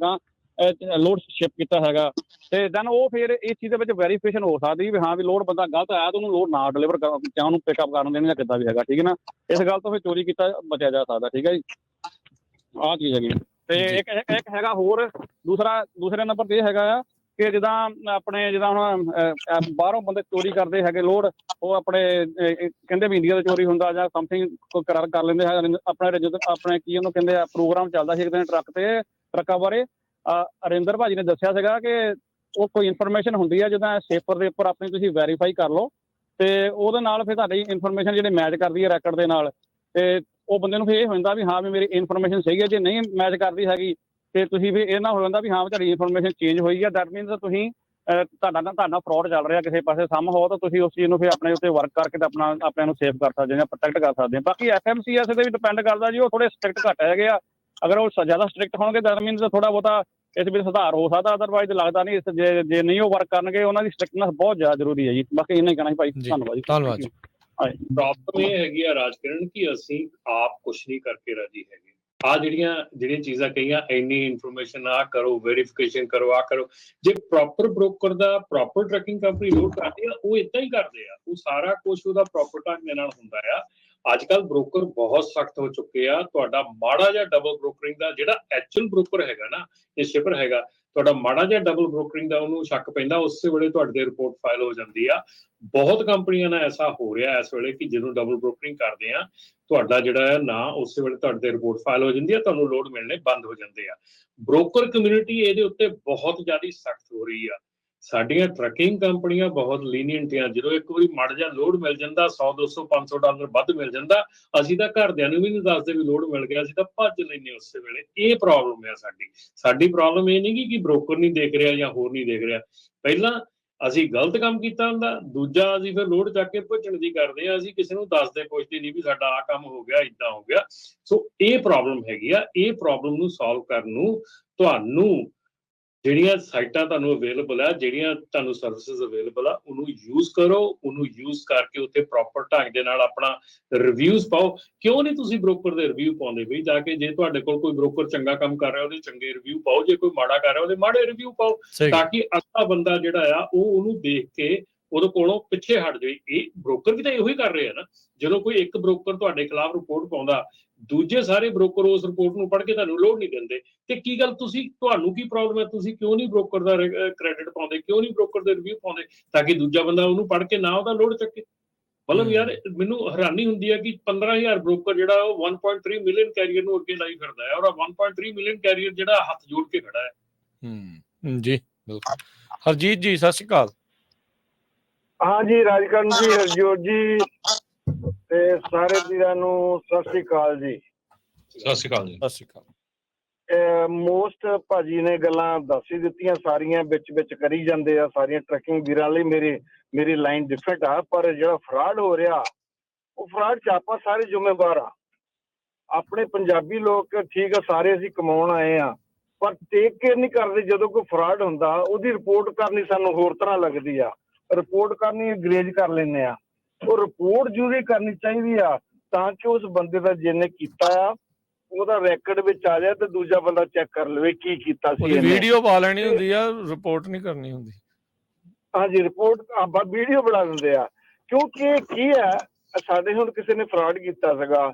ਲੋਡ ਸ਼ਿਪ ਕੀਤਾ ਹੈਗਾ। ਤੇ ਦੈਨ ਉਹ ਫਿਰ ਇਸ ਚੀਜ਼ ਦੇ ਵਿੱਚ ਵੈਰੀਫਿਕੇਸ਼ਨ ਹੋ ਸਕਦੀ ਵੀ ਹਾਂ ਵੀ ਲੋਡ ਬੰਦਾ ਗਲਤ ਆਇਆ ਤਾਂ ਉਹਨੂੰ ਲੋਡ ਨਾ ਡਿਲੀਵਰ ਕਰ ਜਾਂ ਉਹਨੂੰ ਪਿਕਅਪ ਕਰਨ ਦੇਣ ਜਾਂ ਕਿੱਦਾਂ ਵੀ ਹੈਗਾ ਠੀਕ ਹੈ ਨਾ? ਇਸ ਗੱਲ ਤੋਂ ਫਿਰ ਚੋਰੀ ਕੀਤਾ ਬਚਿਆ ਜਾ ਸਕਦਾ ਠੀਕ ਹੈ ਜੀ। ਆਹ ਚੀਜ਼ ਹੈਗੀ ਤੇ। ਇੱਕ ਇੱਕ ਹੈਗਾ ਹੋਰ ਦੂਸਰਾ ਦੂਸਰੇ ਨੰਬਰ ਤੇ ਹੈਗਾ ਆ ਕਿ ਜਿੱਦਾਂ ਆਪਣੇ ਜਿੱਦਾਂ ਹੁਣ ਬਾਹਰੋਂ ਬੰਦੇ ਚੋਰੀ ਕਰਦੇ ਹੈਗੇ ਲੋਡ ਉਹ ਆਪਣੇ ਕਹਿੰਦੇ ਵੀ ਇੰਡੀਆ ਦਾ ਚੋਰੀ ਹੁੰਦਾ ਜਾਂ ਸਮਥਿੰਗ ਕੋਈ ਕਰਾਰ ਕਰ ਲੈਂਦੇ ਹੈ ਆਪਣੇ ਆਪਣੇ ਕੀ ਉਹਨੂੰ ਕਹਿੰਦੇ ਆ ਪ੍ਰੋਗਰਾਮ ਚੱਲਦਾ ਸੀ ਇੱਕ ਦਿਨ ਟਰੱਕ ਤੇ ਟਰੱਕਾਂ ਬਾਰੇ। ਅਰਿੰਦਰ ਭਾਜੀ ਨੇ ਦੱਸਿਆ ਸੀਗਾ ਕਿ ਉਹ ਕੋਈ ਇਨਫੋਰਮੇਸ਼ਨ ਹੁੰਦੀ ਹੈ ਜਿੱਦਾਂ ਸੇਫਰ ਦੇ ਉੱਪਰ ਆਪਣੀ ਤੁਸੀਂ ਵੈਰੀਫਾਈ ਕਰ ਲਓ ਤੇ ਉਹਦੇ ਨਾਲ ਫਿਰ ਤੁਹਾਡੀ ਇਨਫੋਰਮੇਸ਼ਨ ਜਿਹੜੇ ਮੈਚ ਕਰਦੀ ਹੈ ਰੈਕੋਰਡ ਦੇ ਨਾਲ ਤੇ ਉਹ ਬੰਦੇ ਨੂੰ ਫਿਰ ਇਹ ਹੋ ਜਾਂਦਾ ਵੀ ਹਾਂ ਵੀ ਮੇਰੀ ਇਨਫੋਰਮੇਸ਼ਨ ਸਹੀ ਹੈ ਜੇ ਨਹੀਂ ਮੈਚ ਕਰਦੀ ਹੈਗੀ ਤੇ ਤੁਸੀਂ ਵੀ ਇਹ ਨਾ ਹੋ ਜਾਂਦਾ ਵੀ ਹਾਂ ਵੀ ਤੁਹਾਡੀ ਇਨਫੋਰਮੇਸ਼ਨ ਚੇਂਜ ਹੋਈ ਹੈ ਦੈਟ ਮੀਨਸ ਤੁਸੀਂ ਤੁਹਾਡਾ ਨਾ, ਤੁਹਾਡਾ ਫਰਾਡ ਚੱਲ ਰਿਹਾ ਕਿਸੇ ਪਾਸੇ ਸਮ ਹੋ ਤਾਂ ਤੁਸੀਂ ਉਸ ਚੀਜ਼ ਨੂੰ ਫਿਰ ਆਪਣੇ ਉੱਤੇ ਵਰਕ ਕਰਕੇ ਤਾਂ ਆਪਣਾ ਆਪਣੇ ਨੂੰ ਸੇਫ ਕਰ ਸਕਦੇ ਜਾਂ ਪ੍ਰੋਟੈਕਟ ਕਰ ਸਕਦੇ ਹੋ। ਬਾਕੀ ਐਫਐਮਸੀਐਸ ਤੇ ਵੀ ਡਿਪੈਂਡ ਕਰਦਾ ਜੀ, ਉਹ ਥੋੜੇ ਸਟ੍ਰਿਕਟ ਘੱਟ ਹੈਗੇ ਆ। ਅਗਰ ਉਹ ਸ- ਜ਼ਿਆਦਾ ਸਟ੍ਰਿਕਟ ਹੋਣਗੇ ਦੈਟ ਮੀਨਸ ਥੋੜਾ ਬਹੁਤਾ ਇਸ ਵਿੱਚ ਸੁਧਾਰ ਹੋ ਸਕਦਾ ਅਦਰਵਾਈਜ਼ ਲੱਗਦਾ ਨਹੀਂ ਇਸ ਜੇ ਜੇ ਨਹੀਂ ਉਹ ਵਰਕ ਕਰਨਗੇ ਉਹਨਾਂ ਦੀ ਸਟ੍ਰਿਕਟਨੈਸ ਬਹੁਤ ਜ਼ਿਆਦਾ ਜ਼ਰੂਰੀ ਹੈ ਜੀ। ਬਾਕੀ ਇੰਨਾ ਹੀ ਕਹਿਣਾ ਸੀ ਭਾਈ। ਧੰਨਵਾਦ ਜੀ। ਧੰਨਵਾਦ ਜੀ। ਪ੍ਰੋਬਲਮ ਇਹ ਹੈਗੀ ਆ ਰਾਜਕਿਰਨ ਕਿ ਅਸੀਂ ਆਪ ਕੁਝ ਨਹੀਂ ਕਰਕੇ ਰਾਜੀ ਹੈਗੇ। ਆ ਜਿਹੜੀਆਂ ਜਿਹੜੀਆਂ ਚੀਜ਼ਾਂ ਕਹੀਆਂ ਇੰਨੀ ਇਨਫੋਰਮੇਸ਼ਨ ਆ ਕਰੋ ਵੈਰੀਫਿਕੇਸ਼ਨ ਕਰੋ ਆ ਕਰੋ। ਜੇ ਪ੍ਰੋਪਰ ਬ੍ਰੋਕਰ ਦਾ ਪ੍ਰੋਪਰ ਟਰੈਕਿੰਗ ਕੰਪਨੀ ਲੋਡ ਕਰਦੀ ਆ ਉਹ ਇਦਾਂ ਹੀ ਕਰਦੇ ਆ। ਉਹ ਸਾਰਾ ਕੁਝ ਉਹਦਾ ਪ੍ਰੋਪਰ ਢੰਗ ਦੇ ਨਾਲ ਹੁੰਦਾ ਆ। ਅੱਜ ਕੱਲ ਬ੍ਰੋਕਰ ਬਹੁਤ ਸਖਤ ਹੋ ਚੁੱਕੇ ਆ। ਤੁਹਾਡਾ ਮਾੜਾ ਜਿਹਾ ਡਬਲ ਬ੍ਰੋਕਰਿੰਗ ਦਾ ਜਿਹੜਾ ਐਕਚੁਅਲ ਬ੍ਰੋਕਰ ਹੈਗਾ ਨਾ, ਇਹ ਸ਼ਿਪਰ ਹੈਗਾ, ਤੁਹਾਡਾ ਮਾੜਾ ਜਿਹਾ ਡਬਲ ਬ੍ਰੋਕਰਿੰਗ ਦਾ ਉਹਨੂੰ ਸ਼ੱਕ ਪੈਂਦਾ, ਉਸੇ ਵੇਲੇ ਤੁਹਾਡੇ ਰਿਪੋਰਟ ਫਾਈਲ ਹੋ ਜਾਂਦੀ ਆ। ਬਹੁਤ ਕੰਪਨੀਆਂ ਨਾਲ ਐਸਾ ਹੋ ਰਿਹਾ ਇਸ ਵੇਲੇ ਕਿ ਜਦੋਂ ਡਬਲ ਬ੍ਰੋਕਰਿੰਗ ਕਰਦੇ ਆ, ਤੁਹਾਡਾ ਜਿਹੜਾ ਹੈ ਨਾ, ਉਸੇ ਵੇਲੇ ਤੁਹਾਡੇ ਤੇ ਰਿਪੋਰਟ ਫਾਈਲ ਹੋ ਜਾਂਦੀ ਆ, ਤੁਹਾਨੂੰ ਲੋਡ ਮਿਲਣੇ ਬੰਦ ਹੋ ਜਾਂਦੇ ਆ। ਬ੍ਰੋਕਰ ਕਮਿਊਨਿਟੀ ਇਹਦੇ ਉੱਤੇ ਬਹੁਤ ਜ਼ਿਆਦਾ ਸਖਤ ਹੋ ਰਹੀ ਆ। ਸਾਡੀਆਂ ਟਰੱਕਿੰਗ ਕੰਪਨੀਆਂ ਬਹੁਤ ਲੀਨੀਅੰਟ ਆ। ਜਦੋਂ ਇੱਕ ਵਾਰੀ ਮੜ ਜਾ ਲੋਡ ਮਿਲ ਜਾਂਦਾ 100 200 500 ਡਾਲਰ ਵੱਧ ਮਿਲ ਜਾਂਦਾ, ਅਸੀਂ ਤਾਂ ਘਰਦਿਆਂ ਨੂੰ ਵੀ ਨਹੀਂ ਦੱਸਦੇ ਵੀ ਲੋਡ ਮਿਲ ਗਿਆ, ਅਸੀਂ ਤਾਂ ਭੱਜ ਲੈਂਦੇ ਉਸੇ ਵੇਲੇ। ਇਹ ਪ੍ਰੋਬਲਮ ਹੈ ਸਾਡੀ। ਸਾਡੀ ਪ੍ਰੋਬਲਮ ਇਹ ਨਹੀਂ ਕਿ ਬ੍ਰੋਕਰ ਨਹੀਂ ਦੇਖ ਰਿਹਾ ਜਾਂ ਹੋਰ ਨਹੀਂ ਦੇਖ ਰਿਹਾ। ਪਹਿਲਾਂ ਅਸੀਂ ਗਲਤ ਕੰਮ ਕੀਤਾ ਹੁੰਦਾ, ਦੂਜਾ ਅਸੀਂ ਫਿਰ ਲੋਡ ਚੱਕ ਕੇ ਭੁੱਜਣ ਦੀ ਕਰਦੇ ਆ ਅਸੀਂ ਕਿਸੇ ਨੂੰ ਦੱਸਦੇ, ਪੁੱਛਦੇ ਨਹੀਂ ਵੀ ਸਾਡਾ ਆ ਕੰਮ ਹੋ ਗਿਆ ਇਦਾਂ ਹੋ ਗਿਆ। ਸੋ ਇਹ ਪ੍ਰੋਬਲਮ ਹੈਗੀ ਆ। ਇਹ ਪ੍ਰੋਬਲਮ ਨੂੰ ਸੋਲਵ ਕਰਨ ਨੂੰ ਤੁਹਾਨੂੰ ਜਿਹੜੀਆਂ ਸਾਈਟਾਂ ਤੁਹਾਨੂੰ ਅਵੇਲੇਬਲ ਆ ਜਿਹੜੀਆਂ ਤੁਹਾਨੂੰ ਸਰਵਿਸਿਜ਼ ਅਵੇਲੇਬਲ ਆ ਉਹਨੂੰ ਯੂਜ਼ ਕਰੋ ਉਹਨੂੰ ਯੂਜ਼ ਕਰਕੇ ਉੱਥੇ ਪ੍ਰੋਪਰ ਢੰਗ ਦੇ ਨਾਲ ਆਪਣਾ ਰਿਵਿਊਜ਼ ਪਾਓ। ਕਿਉਂ ਨਹੀਂ ਤੁਸੀਂ ਬ੍ਰੋਕਰ ਦੇ ਰਿਵਿਊ ਪਾਉਂਦੇ ਬਈ ਜਾ ਕੇ ਜੇ ਤੁਹਾਡੇ ਕੋਲ ਕੋਈ ਬ੍ਰੋਕਰ ਚੰਗਾ ਕੰਮ ਕਰ ਰਿਹਾ ਉਹਦੇ ਚੰਗੇ ਰਿਵਿਊ ਪਾਓ ਜੇ ਕੋਈ ਮਾੜਾ ਕਰ ਰਿਹਾ ਉਹਦੇ ਮਾੜੇ ਰਿਵਿਊ ਪਾਓ। ਤਾਂ ਕਿ ਅਗਲਾ ਬੰਦਾ ਜਿਹੜਾ ਆ ਉਹ ਉਹਨੂੰ ਦੇਖ ਕੇ ਉਹਦੇ ਕੋਲੋਂ ਪਿੱਛੇ ਹਟ ਜਾਏ ਇਹ ਬ੍ਰੋਕਰ ਵੀ ਤਾਂ ਇਹੋ ਹੀ ਕਰ ਰਹੇ ਆ ਨਾ। ਜਦੋਂ ਕੋਈ ਇੱਕ ਬ੍ਰੋਕਰ ਤੁਹਾਡੇ ਖਿਲਾਫ ਰਿਪੋਰਟ ਪਾਉਂਦਾ ਦੂਜੇ ਸਾਰੇ ਬ੍ਰੋਕਰ ਉਸ ਰਿਪੋਰਟ ਨੂੰ ਪੜ੍ਹ ਕੇ ਤੁਹਾਨੂੰ ਲੋਡ ਨਹੀਂ ਦਿੰਦੇ। ਤੇ ਕੀ ਗੱਲ ਤੁਸੀਂ ਤੁਹਾਨੂੰ ਕੀ ਪ੍ਰੋਬਲਮ ਹੈ? ਤੁਸੀਂ ਕਿਉਂ ਨਹੀਂ ਬ੍ਰੋਕਰ ਦਾ ਕ੍ਰੈਡਿਟ ਪਾਉਂਦੇ? ਕਿਉਂ ਨਹੀਂ ਬ੍ਰੋਕਰ ਦੇ ਰਿਵਿਊ ਪਾਉਂਦੇ? ਤਾਂ ਕਿ ਦੂਜਾ ਬੰਦਾ ਉਹਨੂੰ ਪੜ੍ਹ ਕੇ ਨਾ ਉਹਦਾ ਲੋਡ ਚੱਕੇ। ਮਤਲਬ। ਯਾਰ ਮੈਨੂੰ ਹੈਰਾਨੀ ਹੁੰਦੀ ਹੈ ਕਿ 15000 ਬ੍ਰੋਕਰ ਜਿਹੜਾ ਉਹ 1.3 ਮਿਲੀਅਨ ਕੈਰੀਅਰ ਨੂੰ ਅੱਗੇ ਲਾਈ ਫਿਰਦਾ ਹੈ ਔਰ 1.3 ਮਿਲੀਅਨ ਕੈਰੀਅਰ ਜਿਹੜਾ ਹੱਥ ਜੋੜ ਕੇ ਖੜਾ ਹੈ। ਹੂੰ। ਜੀ ਬਿਲਕੁਲ। ਹਰਜੀਤ ਜੀ ਸਤਿ ਸ਼੍ਰੀ ਅਕਾਲ। ਹਾਂ ਜੀ ਰਾਜਕਰਨ ਜੀ ਹਰਜੋਤ ਜੀ। ਤੇ ਸਾਰੇ ਵੀਰਾਂ ਨੂੰ ਸਤਿ ਸ੍ਰੀ ਅਕਾਲ ਜੀ। ਸਤਿ ਸ਼੍ਰੀ ਅਕਾਲ ਜੀ। ਸਤਿ ਸ਼੍ਰੀ ਅਕਾਲ। ਮੋਸਟ ਭਾਜੀ ਨੇ ਗੱਲਾਂ ਦੱਸ ਹੀ ਦਿੱਤੀਆਂ ਸਾਰੀਆਂ ਵਿੱਚ ਵਿੱਚ ਕਰੀ ਜਾਂਦੇ ਆ ਸਾਰੀਆਂ ਟਰੱਕਿੰਗ ਵੀਰਾਂ ਲਈ ਮੇਰੀ ਮੇਰੀ ਲਾਈਨ ਡਿਫਰੈਂਟ ਆ ਪਰ ਜਿਹੜਾ ਫਰਾਡ ਹੋ ਰਿਹਾ ਉਹ ਫਰਾਡ ਚ ਆਪਾਂ ਸਾਰੇ ਜ਼ਿੰਮੇਵਾਰ ਆ। ਆਪਣੇ ਪੰਜਾਬੀ ਲੋਕ ਠੀਕ ਆ ਸਾਰੇ ਅਸੀਂ ਕਮਾਉਣ ਆਏ ਆ ਪਰ ਟੇਕ ਕੇਅਰ ਨਹੀਂ ਕਰਦੇ ਜਦੋਂ ਕੋਈ ਫਰਾਡ ਹੁੰਦਾ ਉਹਦੀ ਰਿਪੋਰਟ ਕਰਨੀ ਸਾਨੂੰ ਹੋਰ ਤਰ੍ਹਾਂ ਲੱਗਦੀ ਆ। ਰਿਪੋਰਟ ਕਰਨੀ ਅੰਗਰੇਜ਼ ਕਰ ਲੈਂਦੇ ਆ। ਉਹ ਰਿਪੋਰਟ ਜ਼ਰੂਰੀ ਕਰਨੀ ਚਾਹੀਦੀ ਆ ਤਾਂ ਕਿ ਉਸ ਬੰਦੇ ਦਾ ਜਿਹਨੇ ਕੀਤਾ ਆ ਉਹਦਾ ਰੈਕੋਰਡ ਵਿੱਚ ਆ ਜਾਏ ਤੇ ਦੂਜਾ ਬੰਦਾ ਚੈੱਕ ਕਰ ਲਵੇ ਕੀ ਕੀਤਾ ਸੀ ਉਹਦੀ ਇਹਨੇ। ਵੀਡੀਓ ਪਾ ਲੈਣੀ ਹੁੰਦੀ ਆ ਰਿਪੋਰਟ ਨਹੀਂ ਕਰਨੀ ਹੁੰਦੀ। ਹਾਂਜੀ ਰਿਪੋਰਟ ਆਪਾਂ ਵੀਡੀਓ ਬਣਾ ਦਿੰਦੇ ਆ। ਕਿਉਂਕਿ ਕੀ ਹੈ ਸਾਡੇ ਹੁਣ ਕਿਸੇ ਨੇ ਫਰਾਡ ਕੀਤਾ ਸੀਗਾ।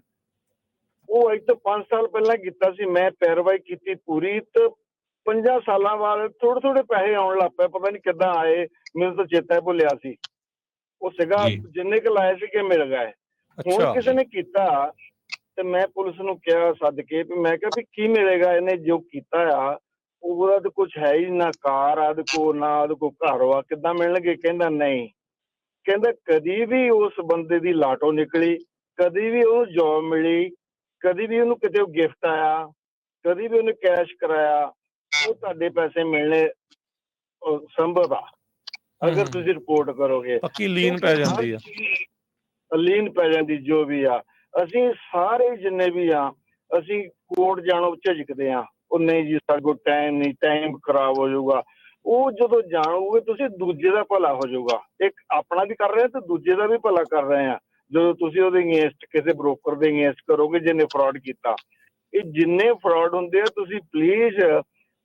ਉਹ ਇੱਕ ਤੋਂ 5 ਸਾਲ ਪਹਿਲਾਂ ਕੀਤਾ ਸੀ ਮੈਂ ਪੈਰਵਾਈ ਕੀਤੀ ਪੂਰੀ ਤੇ 50 ਸਾਲਾਂ ਬਾਅਦ ਥੋੜੇ ਥੋੜੇ ਪੈਸੇ ਆਉਣ ਲੱਗ ਪਏ ਪਤਾ ਨਹੀਂ ਕਿੱਦਾਂ ਆਏ ਮੈਨੂੰ ਤਾਂ ਚੇਤਾ ਭੁੱਲਿਆ ਸੀ। ਉਹ ਸੀਗਾ। ਜਿੰਨੇ ਕੁ ਲਾਏ ਸੀ ਕਿ ਮਿਲ ਗਏ। ਹੁਣ ਕਿਸੇ ਨੇ ਕੀਤਾ ਤੇ ਮੈਂ ਪੁਲਿਸ ਨੂੰ ਕਿਹਾ ਸੱਦ ਕੇ ਵੀ ਮੈਂ ਕਿਹਾ ਵੀ ਕੀ ਮਿਲੇਗਾ ਇਹਨੇ ਜੋ ਕੀਤਾ ਆ ਉਹਦਾ ਤਾਂ ਕੁਝ ਹੈ ਹੀ ਨਾ ਕਾਰ ਆ ਕੋਲ ਨਾ ਉਹਦੇ ਕੋਲ ਘਰ ਆ ਕਿੱਦਾਂ ਮਿਲਣਗੇ? ਕਹਿੰਦਾ ਨਹੀਂ। ਕਹਿੰਦਾ ਕਦੀ ਵੀ ਉਸ ਬੰਦੇ ਦੀ ਲਾਟੋ ਨਿਕਲੀ ਕਦੀ ਵੀ ਉਹਨੂੰ ਜੌਬ ਮਿਲੀ ਕਦੀ ਵੀ ਉਹਨੂੰ ਕਿਤੇ ਗਿਫਟ ਆਇਆ ਕਦੀ ਵੀ ਉਹਨੇ ਕੈਸ਼ ਕਰਾਇਆ ਉਹ ਤੁਹਾਡੇ ਪੈਸੇ ਮਿਲਣੇ ਸੰਭਵ ਆ। ਅਗਰ। ਤੁਸੀਂ ਰਿਪੋਰਟ ਕਰੋਗੇ ਪੱਕੀ ਲੀਨ ਪੈ ਜਾਂਦੀ ਆ। ਲੀਨ ਪੈ ਜਾਂਦੀ ਜੋ ਵੀ ਆ। ਅਸੀਂ ਸਾਰੇ ਜਿੰਨੇ ਵੀ ਆ ਅਸੀਂ ਕੋਰਟ ਜਾਣੋਂ ਝਿਜਕਦੇ ਆ। ਉਹ ਨਹੀਂ ਜੀ ਸਾਡੇ ਕੋਲ ਟਾਈਮ ਨਹੀਂ ਟਾਈਮ ਖਰਾਬ ਹੋ ਜਾਊਗਾ। ਉਹ ਜਦੋਂ ਜਾਣੋਗੇ ਤੁਸੀਂ ਦੂਜੇ ਦਾ ਭਲਾ ਹੋ ਜਾਊਗਾ। ਇੱਕ ਆਪਣਾ ਵੀ ਕਰ ਰਹੇ ਆ ਤੇ ਦੂਜੇ ਦਾ ਵੀ ਭਲਾ ਕਰ ਰਹੇ ਆ। ਜਦੋਂ ਤੁਸੀਂ ਉਹਦੇ ਅਗੇਂਸਟ ਕਿਸੇ ਬ੍ਰੋਕਰ ਦੇ ਅਗੇਂਸਟ ਕਰੋਗੇ ਜਿਹਨੇ ਫਰਾਡ ਕੀਤਾ। ਇਹ ਜਿੰਨੇ ਫਰਾਡ ਹੁੰਦੇ ਆ ਤੁਸੀਂ ਪਲੀਜ਼